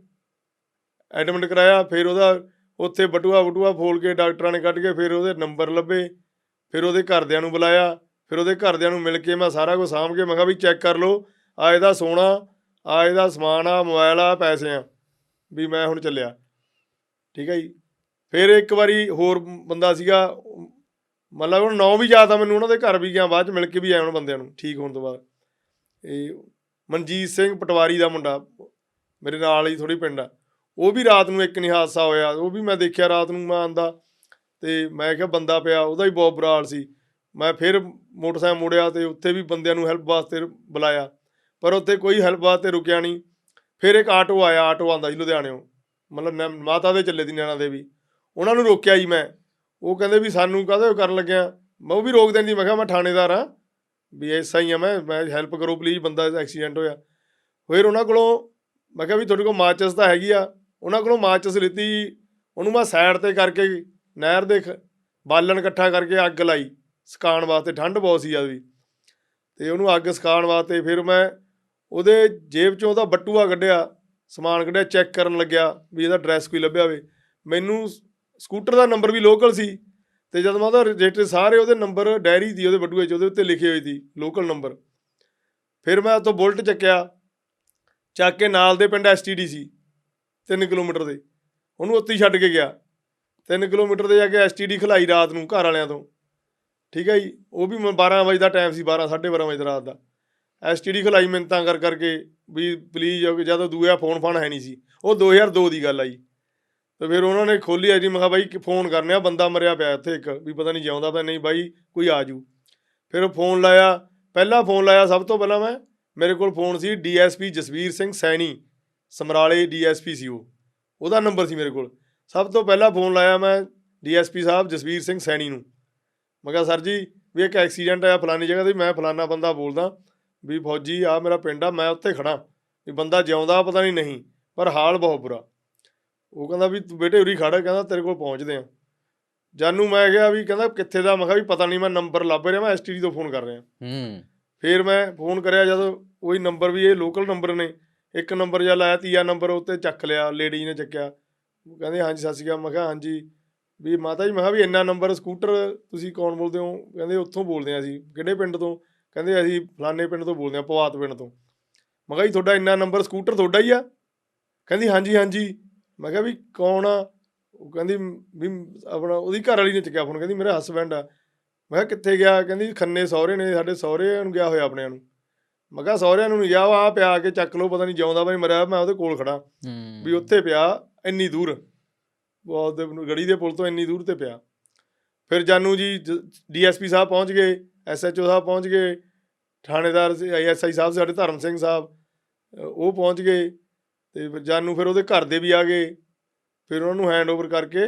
ਐਡਮਿਟ ਕਰਾਇਆ। ਫਿਰ ਉਹਦਾ ਉੱਥੇ ਬਟੂਆ ਬਟੂਆ ਫੋਲ ਕੇ ਡਾਕਟਰਾਂ ਨੇ ਕੱਢ ਕੇ ਫਿਰ ਉਹਦੇ ਨੰਬਰ ਲੱਭੇ, ਫਿਰ ਉਹਦੇ ਘਰਦਿਆਂ ਨੂੰ ਬੁਲਾਇਆ, ਫਿਰ ਉਹਦੇ ਘਰਦਿਆਂ ਨੂੰ ਮਿਲ ਕੇ ਮੈਂ ਸਾਰਾ ਕੁਝ ਸਾਂਭ ਕੇ ਮੈਂ ਕਿਹਾ ਵੀ ਚੈੱਕ ਕਰ ਲਓ ਆ ਇਹਦਾ ਸੋਨਾ ਆ ਇਹਦਾ ਸਮਾਨ ਆ ਮੋਬਾਈਲ ਆ, ਪੈਸੇ ਆ। ਵੀ ਮੈਂ ਹੁਣ ਚੱਲਿਆ। ਠੀਕ ਹੈ ਜੀ। ਫਿਰ ਇੱਕ ਵਾਰੀ ਹੋਰ ਬੰਦਾ ਸੀਗਾ, ਮਤਲਬ ਉਹ ਨੌ ਵੀ ਯਾਦ ਆ ਮੈਨੂੰ, ਉਹਨਾਂ ਦੇ ਘਰ ਵੀ ਗਿਆ ਬਾਅਦ ਚ ਮਿਲ ਕੇ ਵੀ ਆਇਆ ਉਹਨਾਂ ਬੰਦਿਆਂ ਨੂੰ, ਠੀਕ ਹੋਣ ਤੋਂ ਬਾਅਦ। ਇਹ ਮਨਜੀਤ ਸਿੰਘ ਪਟਵਾਰੀ ਦਾ ਮੁੰਡਾ, ਮੇਰੇ ਨਾਲ ਹੀ ਥੋੜੀ ਪਿੰਡ ਆ। ਉਹ ਵੀ ਰਾਤ ਨੂੰ ਇੱਕ ਨਹੀਂ ਹਾਦਸਾ ਹੋਇਆ, ਉਹ ਵੀ ਮੈਂ ਦੇਖਿਆ ਰਾਤ ਨੂੰ ਮੈਂ ਆਂਦਾ ਤੇ ਮੈਂ ਕਿਹਾ ਬੰਦਾ ਪਿਆ, ਉਹਦਾ ਵੀ ਬਹੁਤ ਬੁਰਾ ਹਾਲ ਸੀ। ਮੈਂ ਫਿਰ ਮੋਟਰਸਾਈਕਲ ਮੋੜਿਆ ਤੇ ਉੱਥੇ ਵੀ ਬੰਦਿਆਂ ਨੂੰ ਹੈਲਪ ਵਾਸਤੇ ਬੁਲਾਇਆ, ਪਰ ਉੱਥੇ ਕੋਈ ਹੈਲਪ ਵਾਸਤੇ ਰੁਕਿਆ ਨਹੀਂ। ਫਿਰ ਇੱਕ ਆਟੋ ਆਇਆ, ਆਟੋ ਆਂਦਾ ਸੀ ਲੁਧਿਆਣਿਓਂ ਮਤਲਬ ਨ- ਮਾਤਾ ਦੇ ਚੱਲੇ ਦੀ ਨੈਣਾ ਦੇ ਵੀ। ਉਹਨਾਂ ਨੂੰ ਰੋਕਿਆ ਜੀ ਮੈਂ। ਉਹ ਕਹਿੰਦੇ ਵੀ ਸਾਨੂੰ ਕਾਹਦੇ ਕਰਨ ਲੱਗਿਆ? ਮੈਂ ਉਹ ਵੀ ਰੋਕ ਦਿੰਦੀ, ਮੈਂ ਕਿਹਾ ਮੈਂ ਥਾਣੇਦਾਰ ਆ ਵੀ ਐਸਾ ਹੀ ਆ, ਮੈਂ ਮੈਂ ਹੈਲਪ ਕਰੋ ਪਲੀਜ਼ ਬੰਦਾ ਐਕਸੀਡੈਂਟ ਹੋਇਆ। ਫਿਰ ਉਹਨਾਂ ਕੋਲੋਂ ਮੈਂ ਕਿਹਾ ਵੀ ਤੁਹਾਡੇ ਕੋਲ ਮਾਚਸ ਤਾਂ ਹੈਗੀ ਆ। ਉਹਨਾਂ ਕੋਲੋਂ ਮਾਚਸ ਲਿੱਤੀ ਉਹਨੂੰ ਮੈਂ ਸਾਈਡ ਤੇ ਕਰਕੇ ਨਹਿਰ ਦੇ ਖ- ਬਾਲਣ ਇਕੱਠਾ ਕਰਕੇ ਅੱਗ ਲਾਈ। ਸਕਾਉਣ ਵਾਸਤੇ ਠੰਡ ਬਹੁਤ ਸੀ ਆਦੀ ਤੇ ਉਹਨੂੰ ਅੱਗ ਸਕਾਉਣ ਵਾਸਤੇ ਫਿਰ ਮੈਂ ਉਹਦੇ ਜੇਬ ਚੋਂ ਉਹਦਾ ਬਟੂਆ ਕੱਢਿਆ, ਸਮਾਨ ਕੱਢਿਆ, ਚੈੱਕ ਕਰਨ ਲੱਗਿਆ ਵੀ ਇਹਦਾ ਐਡਰੈਸ ਕੋਈ ਲੱਭਿਆ ਹੋਵੇ। ਮੈਨੂੰ ਸਕੂਟਰ ਦਾ ਨੰਬਰ ਵੀ ਲੋਕਲ ਸੀ ਤੇ ਜਦ ਮੈਂ ਉਹਦਾ ਰਜਿਸਟਰ ਸਾਰੇ ਉਹਦੇ ਨੰਬਰ ਡਾਇਰੀ ਦੀ ਉਹਦੇ ਬਟੂਏ 'ਚ, ਉਹਦੇ ਉੱਤੇ ਲਿਖੇ ਹੋਏ ਸੀ ਲੋਕਲ ਨੰਬਰ ਫਿਰ ਮੈਂ ਉੱਥੋਂ ਬੁਲਟ ਚੱਕਿਆ, ਚੱਕ ਕੇ ਨਾਲ ਦੇ ਪਿੰਡ ਐਸਟੀਡੀ ਸੀ 3 ਕਿਲੋਮੀਟਰ ਦੇ। ਉਹਨੂੰ ਉੱਥੇ ਹੀ ਛੱਡ ਕੇ ਗਿਆ। 3 ਕਿਲੋਮੀਟਰ ਦੇ ਜਾ ਕੇ ਐਸਟੀਡੀ ਖਲਾਈ ਰਾਤ ਨੂੰ ਘਰ ਵਾਲਿਆਂ ਤੋਂ। ਠੀਕ ਹੈ ਜੀ? ਉਹ ਵੀ ਮੈਂ 12 ਵਜੇ ਦਾ ਟਾਈਮ ਸੀ 12 12:30 ਵਜੇ ਰਾਤ ਦਾ। ਐਸਟੀਡੀ ਖਲਾਈ ਮਿੰਤਾਂ ਕਰ ਕਰਕੇ ਵੀ ਪਲੀਜ਼ ਜਦੋਂ ਦੂਆ ਫੋਨ ਫਾਨ ਹੈ ਨਹੀਂ ਸੀ। ਉਹ 2002 ਦੀ ਗੱਲ ਆਈ ਤੇ ਫਿਰ ਉਹਨਾਂ ਨੇ ਖੋਲੀ ਆ ਜੀ, ਮੈਂ ਕਿਹਾ ਬਾਈ ਫੋਨ ਕਰਨੇ ਆ, ਬੰਦਾ ਮਰਿਆ ਪਿਆ ਇੱਥੇ ਇੱਕ, ਵੀ ਪਤਾ ਨਹੀਂ ਜਿਉਂਦਾ ਤਾਂ ਨਹੀਂ ਬਾਈ, ਕੋਈ ਆ ਜੂ ਫਿਰ ਫੋਨ ਲਾਇਆ। ਪਹਿਲਾ ਫੋਨ ਲਾਇਆ ਸਭ ਤੋਂ ਪਹਿਲਾਂ ਮੈਂ, ਮੇਰੇ ਕੋਲ ਫੋਨ ਸੀ ਡੀਐਸਪੀ ਜਸਵੀਰ ਸਿੰਘ ਸੈਣੀ, ਸਮਰਾਲੇ ਡੀਐਸਪੀ ਸੀ ਉਹ। ਉਹਦਾ ਨੰਬਰ ਸੀ ਮੇਰੇ ਕੋਲ। ਸਭ ਤੋਂ ਪਹਿਲਾਂ ਫੋਨ ਲਾਇਆ ਮੈਂ ਡੀਐਸਪੀ ਸਾਹਿਬ ਜਸਵੀਰ ਸਿੰਘ ਸੈਣੀ ਨੂੰ। ਮੈਂ ਕਿਹਾ, ਸਰ ਜੀ, ਵੀ ਇੱਕ ਐਕਸੀਡੈਂਟ ਆਇਆ ਫਲਾਨੀ ਜਗ੍ਹਾ ਤੇ, ਮੈਂ ਫਲਾਨਾ ਬੰਦਾ ਬੋਲਦਾ। ਵੀ ਫੌਜੀ ਆ ਮੇਰਾ ਪਿੰਡ ਆ ਮੈਂ ਉੱਥੇ ਖੜਾ ਵੀ ਬੰਦਾ ਜਿਉਂਦਾ ਪਤਾ ਨਹੀਂ ਨਹੀਂ ਪਰ ਹਾਲ ਬਹੁਤ ਬੁਰਾ। ਉਹ ਕਹਿੰਦਾ ਵੀ ਤੂੰ ਬੇਟੇ ਉਰੀ ਖੜ ਕਹਿੰਦਾ ਤੇਰੇ ਕੋਲ ਪਹੁੰਚਦੇ ਆ। ਜਾਨੂੰ ਮੈਂ ਕਿਹਾ ਵੀ ਕਹਿੰਦਾ ਕਿੱਥੇ ਦਾ ਮੈਂ ਕਿਹਾ ਵੀ ਪਤਾ ਨਹੀਂ ਮੈਂ ਨੰਬਰ ਲੱਭ ਰਿਹਾ ਮੈਂ ਐਸਟੀਡੀ ਤੋਂ ਫੋਨ ਕਰ ਰਿਹਾ। ਹੂੰ। ਫਿਰ ਮੈਂ ਫੋਨ ਕਰਿਆ ਜਦੋਂ ਉਹੀ ਨੰਬਰ ਵੀ ਇਹ ਲੋਕਲ ਨੰਬਰ ਨੇ ਇੱਕ ਨੰਬਰ ਜਾਂ ਲਾਇਆ ਤੀਆ ਨੰਬਰ ਉੱਤੇ ਚੱਕ ਲਿਆ ਲੇਡੀ ਨੇ ਚੱਕਿਆ। ਕਹਿੰਦੇ ਹਾਂਜੀ ਸਤਿ ਸ਼੍ਰੀ ਅਕਾਲ। ਮੈਂ ਕਿਹਾ ਹਾਂਜੀ। ਵੀ ਮਾਤਾ ਜੀ ਮੈਂ ਕਿਹਾ ਵੀ ਇੰਨਾ ਨੰਬਰ ਸਕੂਟਰ ਤੁਸੀਂ ਕੌਣ ਬੋਲਦੇ ਹੋ? ਕਹਿੰਦੇ ਉੱਥੋਂ ਬੋਲਦੇ ਆ ਅਸੀਂ ਕਿਹੜੇ ਪਿੰਡ ਤੋਂ? ਕਹਿੰਦੇ ਅਸੀਂ ਫਲਾਣੇ ਪਿੰਡ ਤੋਂ ਬੋਲਦੇ ਆ ਪਵਾਤ ਪਿੰਡ ਤੋਂ। ਮੈਂ ਕਿਹਾ ਜੀ ਤੁਹਾਡਾ ਇੰਨਾ ਨੰਬਰ ਸਕੂਟਰ ਤੁਹਾਡਾ ਹੀ ਆ? ਕਹਿੰਦੀ ਹਾਂਜੀ ਹਾਂਜੀ। ਮੈਂ ਕਿਹਾ ਵੀ ਕੌਣ ਆ? ਉਹ ਕਹਿੰਦੀ ਵੀ ਆਪਣਾ ਉਹਦੀ ਘਰ ਵਾਲੀ ਨੇ ਚੱਕਿਆ ਫੋਨ ਕਹਿੰਦੀ ਮੇਰਾ ਹਸਬੈਂਡ ਆ। ਮੈਂ ਕਿਹਾ ਕਿੱਥੇ ਗਿਆ? ਕਹਿੰਦੀ ਖੰਨੇ ਸਹੁਰੇ ਨੇ ਸਾਡੇ ਸਹੁਰੇ ਨੂੰ ਗਿਆ ਹੋਇਆ ਆਪਣਿਆਂ ਨੂੰ। ਮੈਂ ਕਿਹਾ ਸਹੁਰਿਆਂ ਨੂੰ ਨਹੀਂ ਗਿਆ ਆ ਪਿਆ ਕੇ ਚੱਕ ਲਓ ਪਤਾ ਨਹੀਂ ਜਿਉਂਦਾ ਬਈ ਮਰਿਆ ਮੈਂ ਉਹਦੇ ਕੋਲ ਖੜਾ ਵੀ ਉੱਥੇ ਪਿਆ ਇੰਨੀ ਦੂਰ। ਬਹੁਤ ਦੇ ਗੜੀ ਦੇ ਪੁਲ ਤੋਂ ਇੰਨੀ ਦੂਰ ਤੇ ਪਿਆ। ਫਿਰ ਜਾਨੂ ਜੀ ਡੀਐਸਪੀ ਸਾਹਿਬ ਪਹੁੰਚ ਗਏ ਐਸਐਚਓ ਸਾਹਿਬ ਪਹੁੰਚ ਗਏ ਥਾਣੇਦਾਰ ਐਸਆਈ ਸਾਹਿਬ ਸਾਡੇ ਧਰਮ ਸਿੰਘ ਸਾਹਿਬ ਉਹ ਪਹੁੰਚ ਗਏ ਤੇ ਜਾਨੂ ਫਿਰ ਉਹਦੇ ਘਰ ਦੇ ਵੀ ਆ ਗਏ। ਫਿਰ ਉਹਨਾਂ ਨੂੰ ਹੈਂਡਓਵਰ ਕਰਕੇ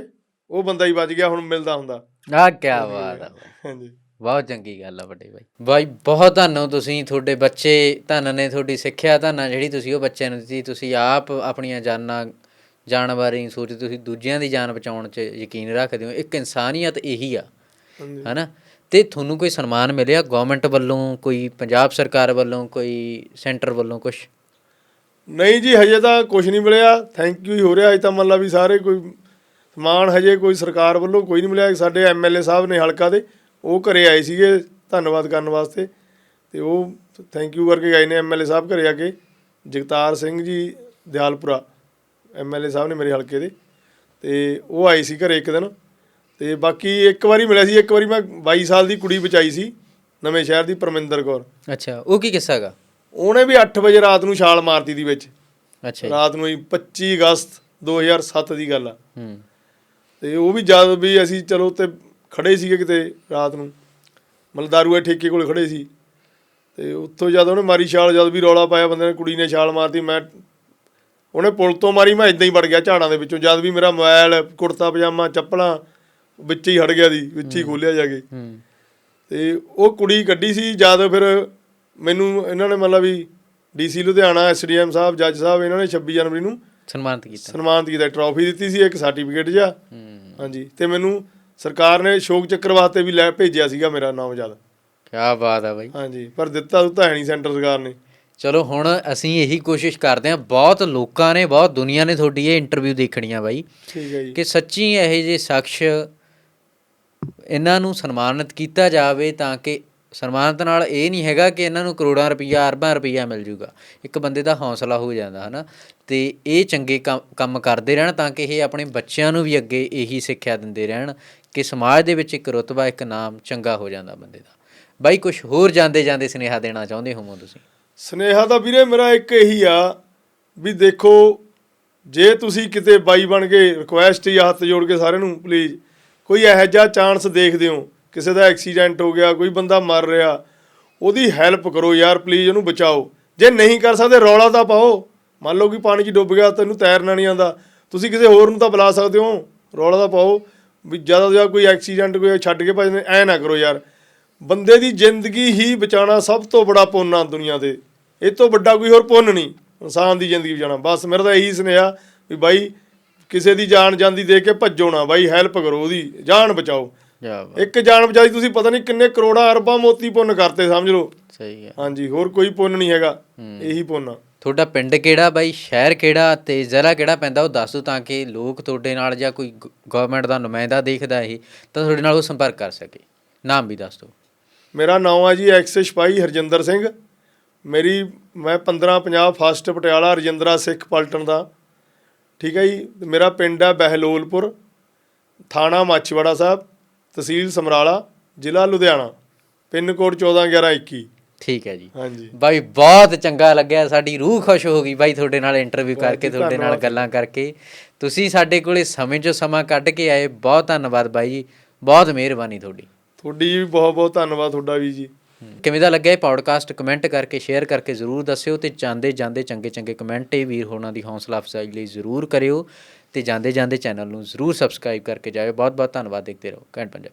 ਉਹ ਬੰਦਾ ਹੀ ਬਚ ਗਿਆ ਹੁਣ ਮਿਲਦਾ ਹੁੰਦਾ। ਆ ਕੀ ਬਾਤ ਆ ਹਾਂਜੀ। ਬਹੁਤ ਚੰਗੀ ਗੱਲ ਆ ਵੱਡੇ ਬਾਈ। ਬਾਈ ਬਹੁਤ ਧੰਨੋ ਤੁਸੀਂ ਤੁਹਾਡੇ ਬੱਚੇ ਧੰਨ ਨੇ ਤੁਹਾਡੀ ਸਿੱਖਿਆ ਧੰਨ ਜਿਹੜੀ ਤੁਸੀਂ ਉਹ ਬੱਚਿਆਂ ਨੂੰ ਦਿੱਤੀ। ਤੁਸੀਂ ਆਪ ਆਪਣੀਆਂ ਜਾਨਾਂ ਜਾਣ ਬਾਰੇ ਸੋਚਦੇ ਤੁਸੀਂ ਦੂਜਿਆਂ ਦੀ ਜਾਨ ਬਚਾਉਣ 'ਚ ਯਕੀਨ ਰੱਖਦੇ ਹੋ। ਇੱਕ ਇਨਸਾਨੀਅਤ ਇਹੀ ਆ। ਹਨਾ? ਤੇ ਤੁਹਾਨੂੰ ਕੋਈ ਸਨਮਾਨ ਮਿਲਿਆ ਗਵਰਨਮੈਂਟ ਵੱਲੋਂ, ਕੋਈ ਪੰਜਾਬ ਸਰਕਾਰ ਵੱਲੋਂ, ਕੋਈ ਸੈਂਟਰ ਵੱਲੋਂ ਕੁਝ ਨਹੀਂ ਜੀ, ਹਜੇ ਤਾਂ ਕੁਝ ਨਹੀਂ ਮਿਲਿਆ। ਥੈਂਕ ਯੂ ਹੀ ਹੋ ਰਿਹਾ। ਅਜੇ ਤਾਂ ਮੰਨ ਲਾ ਵੀ ਸਾਰੇ ਕੋਈ ਸਮਾਨ ਹਜੇ ਕੋਈ ਸਰਕਾਰ ਵੱਲੋਂ ਕੋਈ ਨਹੀਂ ਮਿਲਿਆ। ਸਾਡੇ ਐਮਐਲਏ ਸਾਹਿਬ ਨੇ ਹਲਕਾ ਦੇ, ਉਹ ਘਰੇ ਆਏ ਸੀਗੇ ਧੰਨਵਾਦ ਕਰਨ ਵਾਸਤੇ। ਤੇ ਉਹ ਥੈਂਕ ਯੂ ਕਰਕੇ ਗਏ ਨੇ ਐਮਐਲਏ ਸਾਹਿਬ ਘਰੇ ਆ ਕੇ। ਜਗਤਾਰ ਸਿੰਘ ਜੀ, ਦਿਆਲਪੁਰਾ ਐਮਐਲਏ ਸਾਹਿਬ ਨੇ ਮੇਰੇ ਹਲਕੇ ਦੇ। ਤੇ ਉਹ ਆਏ ਸੀ ਘਰੇ ਇੱਕ ਦਿਨ। ਤੇ ਬਾਕੀ ਇੱਕ ਵਾਰੀ ਮਿਲਿਆ ਸੀ ਇੱਕ ਵਾਰੀ ਮੈਂ 22 ਸਾਲ ਦੀ ਕੁੜੀ ਬਚਾਈ ਸੀ ਨਵੇਂ ਸ਼ਹਿਰ ਦੀ ਪਰਮਿੰਦਰ ਕੌਰ। ਅੱਛਾ ਉਹ ਕੀ ਕਿੱਸਾ ਹੈਗਾ? ਉਹਨੇ ਵੀ 8 ਵਜੇ ਰਾਤ ਨੂੰ ਛਾਲ ਮਾਰਤੀ ਦੀ ਵਿੱਚ। ਅੱਛਾ ਜੀ। ਰਾਤ ਨੂੰ ਹੀ 25 ਅਗਸਤ 2007 ਦੀ ਗੱਲ ਆ। ਹੂੰ। ਤੇ ਉਹ ਵੀ ਜਦ ਵੀ ਅਸੀਂ ਚਲੋ ਤੇ ਖੜੇ ਸੀਗੇ ਕਿਤੇ ਰਾਤ ਨੂੰ ਮਤਲਬ ਦਾਰੂ ਦੇ ਠੇਕੇ ਕੋਲ ਖੜੇ ਸੀ। ਤੇ ਉੱਥੋਂ ਜਦ ਉਹਨੇ ਮਾਰੀ ਛਾਲ ਜਦ ਵੀ ਰੌਲਾ ਪਾਇਆ ਬੰਦੇ ਨੇ ਕੁੜੀ ਨੇ ਛਾਲ ਮਾਰਤੀ ਮੈਂ ਉਹਨੇ ਪੁਲ ਤੋਂ ਮਾਰੀ ਮੈਂ ਇਦਾਂ ਹੀ ਵੜ ਗਿਆ ਝਾੜਾਂ ਦੇ ਵਿੱਚੋਂ। ਜਦ ਵੀ ਮੇਰਾ ਮੋਬਾਈਲ ਕੁੜਤਾ ਪਜਾਮਾ ਚੱਪਲਾਂ ਵਿੱਚ ਹੀ ਹਟ ਗਿਆ ਦੀ ਵਿੱਚ ਹੀ ਖੋਲਿਆ ਜਾ ਕੇ। ਹੂੰ। ਤੇ ਉਹ ਕੁੜੀ ਕੱਢੀ ਸੀ ਜਦ ਫਿਰ ਮੈਨੂੰ ਇਹਨਾਂ ਨੇ ਮਤਲਬ ਵੀ ਡੀਸੀ ਲੁਧਿਆਣਾ ਐਸਡੀਐਮ ਸਾਹਿਬ ਜੱਜ ਸਾਹਿਬ ਇਹਨਾਂ ਨੇ 26 ਜਨਵਰੀ ਨੂੰ ਸਨਮਾਨਿਤ ਕੀਤਾ। ਸਨਮਾਨਿਤ ਕੀਤਾ ਟਰੋਫੀ ਦਿੱਤੀ ਸੀ ਇੱਕ ਸਰਟੀਫਿਕੇਟ ਜਿਹਾ। ਹਾਂਜੀ ਤੇ ਮੈਨੂੰ ਸਰਕਾਰ ਨੇ ਸ਼ੋਕ ਚੱਕਰ ਵਾਸਤੇ ਵੀ ਲੈ ਭੇਜਿਆ ਸੀਗਾ ਮੇਰਾ ਨਾਮ ਜਦ ਕੀ ਬਾਤ ਆ ਬਾਈ। ਹਾਂਜੀ ਪਰ ਦਿੱਤਾ ਦਿੱਤਾ ਹੈ ਨਹੀਂ ਸੈਂਟਰ ਸਰਕਾਰ ਨੇ। ਚਲੋ ਹੁਣ ਅਸੀਂ ਇਹੀ ਕੋਸ਼ਿਸ਼ ਕਰਦੇ ਹਾਂ ਬਹੁਤ ਲੋਕਾਂ ਨੇ ਬਹੁਤ ਦੁਨੀਆ ਨੇ ਤੁਹਾਡੀ ਇਹ ਇੰਟਰਵਿਊ ਦੇਖਣੀ ਆ ਬਾਈ। ਠੀਕ ਹੈ ਜੀ। ਕਿ ਸੱਚੀ ਇਹੋ ਜਿਹੇ ਸ਼ਖਸ ਇਹਨਾਂ ਨੂੰ ਸਨਮਾਨਿਤ ਕੀਤਾ ਜਾਵੇ ਤਾਂ ਕਿ ਸਨਮਾਨਿਤ ਨਾਲ ਇਹ ਨਹੀਂ ਹੈਗਾ ਕਿ ਇਹਨਾਂ ਨੂੰ ਕਰੋੜਾਂ ਰੁਪਈਆ, ਅਰਬਾਂ ਰੁਪਈਆ ਮਿਲ ਜੂਗਾ। ਇੱਕ ਬੰਦੇ ਦਾ ਹੌਸਲਾ ਹੋ ਜਾਂਦਾ, ਹਨਾ? ਤੇ ਇਹ ਚੰਗੇ ਕੰਮ- ਕੰਮ ਕਰਦੇ ਰਹਿਣ ਤਾਂ ਕਿ ਇਹ ਆਪਣੇ ਬੱਚਿਆਂ ਨੂੰ ਵੀ ਅੱਗੇ ਇਹੀ ਸਿੱਖਿਆ ਦਿੰਦੇ ਰਹਿਣ ਕਿ ਸਮਾਜ ਦੇ ਵਿੱਚ ਇੱਕ ਰੁਤਬਾ, ਇੱਕ ਨਾਮ ਚੰਗਾ ਹੋ ਜਾਂਦਾ ਬੰਦੇ ਦਾ। ਬਾਈ ਕੁਝ ਹੋਰ ਜਾਂਦੇ ਜਾਂਦੇ ਸੁਨੇਹਾ ਦੇਣਾ ਚਾਹੁੰਦੇ ਹੋਵੋ ਤੁਸੀਂ? ਸਨੇਹਾ ਦਾ ਵੀਰੇ ਮੇਰਾ ਇੱਕ ਇਹੀ ਆ ਵੀ ਦੇਖੋ, ਜੇ ਤੁਸੀਂ ਕਿਤੇ ਬਾਈ ਬਣ ਕੇ ਰਿਕੁਐਸਟ ਜਾਂ ਹੱਥ ਜੋੜ ਕੇ ਸਾਰਿਆਂ ਨੂੰ ਪਲੀਜ਼ ਕੋਈ ਇਹੋ ਜਿਹਾ ਚਾਂਸ ਦੇਖਦੇ ਹੋ? ਕਿਸੇ ਦਾ ਐਕਸੀਡੈਂਟ ਹੋ ਗਿਆ, ਕੋਈ ਬੰਦਾ ਮਰ ਰਿਹਾ, ਉਹਦੀ ਹੈਲਪ ਕਰੋ ਯਾਰ ਪਲੀਜ਼ ਉਹਨੂੰ ਬਚਾਓ। ਜੇ ਨਹੀਂ ਕਰ ਸਕਦੇ, ਰੌਲਾ ਤਾਂ ਪਾਓ। ਮੰਨ ਲਓ ਕਿ ਪਾਣੀ 'ਚ ਡੁੱਬ ਗਿਆ, ਤੈਨੂੰ ਤੈਰਨਾ ਨਹੀਂ ਆਉਂਦਾ। ਤੁਸੀਂ ਕਿਸੇ ਹੋਰ ਨੂੰ ਤਾਂ ਬੁਲਾ ਸਕਦੇ ਹੋ। ਰੌਲਾ ਤਾਂ ਪਾਓ। ਵੀ ਜ਼ਿਆਦਾ ਤੋਂ ਜ਼ਿਆਦਾ ਕੋਈ ਐਕਸੀਡੈਂਟ ਕੋਈ ਛੱਡ ਕੇ ਭੱਜਦੇ, ਐ ਨਾ ਕਰੋ ਯਾਰ। ਬੰਦੇ ਦੀ ਜ਼ਿੰਦਗੀ ਹੀ ਬਚਾਉਣਾ ਸਭ ਤੋਂ ਬੜਾ ਪੁੰਨ ਆ ਦੁਨੀਆ ਤੇ। ਇਹ ਤੋਂ ਵੱਡਾ ਕੋਈ ਹੋਰ ਪੁੰਨ ਨਹੀਂ। ਇਨਸਾਨ ਦੀ ਜ਼ਿੰਦਗੀ ਬਚਾਉਣਾ। ਬਸ ਮੇਰਾ ਤਾਂ ਇਹੀ ਸੁਨੇਹਾ ਵੀ ਬਾਈ ਕਿਸੇ ਦੀ ਜਾਨ ਜਾਂਦੀ ਦੇਖ ਕੇ ਭੱਜੋ ਨਾ ਬਾਈ ਹੈਲਪ ਕਰੋ ਉਹਦੀ ਜਾਨ ਬਚਾਓ। ਇੱਕ ਜਾਨ ਬਚਾਈ ਤੁਸੀਂ ਪਤਾ ਨਹੀਂ ਕਿੰਨੇ ਕਰੋੜਾਂ ਅਰਬਾਂ ਮੋਤੀ ਪੁੰਨ ਕਰਤੇ ਸਮਝ ਲਓ। ਸਹੀ ਹੈ। ਹਾਂਜੀ ਹੋਰ ਕੋਈ ਪੁੰਨ ਨਹੀਂ ਹੈਗਾ ਇਹੀ ਪੁੰਨ ਆ। ਤੁਹਾਡਾ ਪਿੰਡ ਕਿਹੜਾ ਬਾਈ ਸ਼ਹਿਰ ਕਿਹੜਾ ਤੇ ਜ਼ਿਲ੍ਹਾ ਕਿਹੜਾ ਪੈਂਦਾ ਉਹ ਦੱਸ ਦਿਓ ਤਾਂ ਕਿ ਲੋਕ ਤੁਹਾਡੇ ਨਾਲ ਜਾਂ ਕੋਈ ਗਵਰਨਮੈਂਟ ਦਾ ਨੁਮਾਇੰਦਾ ਦੇਖਦਾ ਇਹ ਤਾਂ ਤੁਹਾਡੇ ਨਾਲ ਉਹ ਸੰਪਰਕ ਕਰ ਸਕੇ। ਨਾਮ ਵੀ ਦੱਸ ਦਿਓ। ਮੇਰਾ ਨਾਮ ਆ ਜੀ ਐਕਸ ਸਿਪਾਹੀ ਹਰਜਿੰਦਰ ਸਿੰਘ। ਮੇਰੀ ਮੈਂ 1550 ਫਸਟ ਪਟਿਆਲਾ ਰਜਿੰਦਰਾ ਸਿੱਖ ਪਲਟਨ ਦਾ। ਠੀਕ ਹੈ ਜੀ? ਮੇਰਾ ਪਿੰਡ ਹੈ ਬਹਿਲੋਲਪੁਰ ਥਾਣਾ ਮਾਛੀਵਾੜਾ ਸਾਹਿਬ ਤਹਿਸੀਲ ਸਮਰਾਲਾ ਜ਼ਿਲ੍ਹਾ ਲੁਧਿਆਣਾ ਪਿੰਨ ਕੋਡ 141121 ਠੀਕ ਹੈ ਜੀ। ਹਾਂਜੀ। ਬਾਈ ਬਹੁਤ ਚੰਗਾ ਲੱਗਿਆ ਸਾਡੀ ਰੂਹ ਖੁਸ਼ ਹੋ ਗਈ ਬਾਈ ਤੁਹਾਡੇ ਨਾਲ ਇੰਟਰਵਿਊ ਕਰਕੇ ਤੁਹਾਡੇ ਨਾਲ ਗੱਲਾਂ ਕਰਕੇ। ਤੁਸੀਂ ਸਾਡੇ ਕੋਲੇ ਸਮੇਂ 'ਚੋਂ ਸਮਾਂ ਕੱਢ ਕੇ ਆਏ ਬਹੁਤ ਧੰਨਵਾਦ ਬਾਈ ਜੀ ਬਹੁਤ ਮਿਹਰਬਾਨੀ ਤੁਹਾਡੀ। ਤੁਹਾਡੀ ਵੀ ਬਹੁਤ ਬਹੁਤ ਧੰਨਵਾਦ ਤੁਹਾਡਾ ਵੀ ਜੀ। ਕਿਵੇਂ ਦਾ ਲੱਗਿਆ ਇਹ ਪੌਡਕਾਸਟ ਕਮੈਂਟ ਕਰਕੇ ਸ਼ੇਅਰ ਕਰਕੇ ਜ਼ਰੂਰ ਦੱਸਿਓ ਤੇ ਜਾਂਦੇ ਜਾਂਦੇ ਚੰਗੇ ਚੰਗੇ ਕਮੈਂਟ ਇਹ ਵੀਰ ਹੋਣਾ ਦੀ ਹੌਸਲਾ ਅਫਜ਼ਾਈ ਲਈ ਜ਼ਰੂਰ ਕਰਿਓ ਤੇ ਜਾਂਦੇ ਜਾਂਦੇ ਚੈਨਲ ਨੂੰ ਜ਼ਰੂਰ ਸਬਸਕ੍ਰਾਈਬ ਕਰਕੇ ਜਾਇਓ। ਬਹੁਤ ਬਹੁਤ ਧੰਨਵਾਦ, ਦੇਖਦੇ ਰਹੋ। ਕੈਂਟ ਪੰਜਾਬ।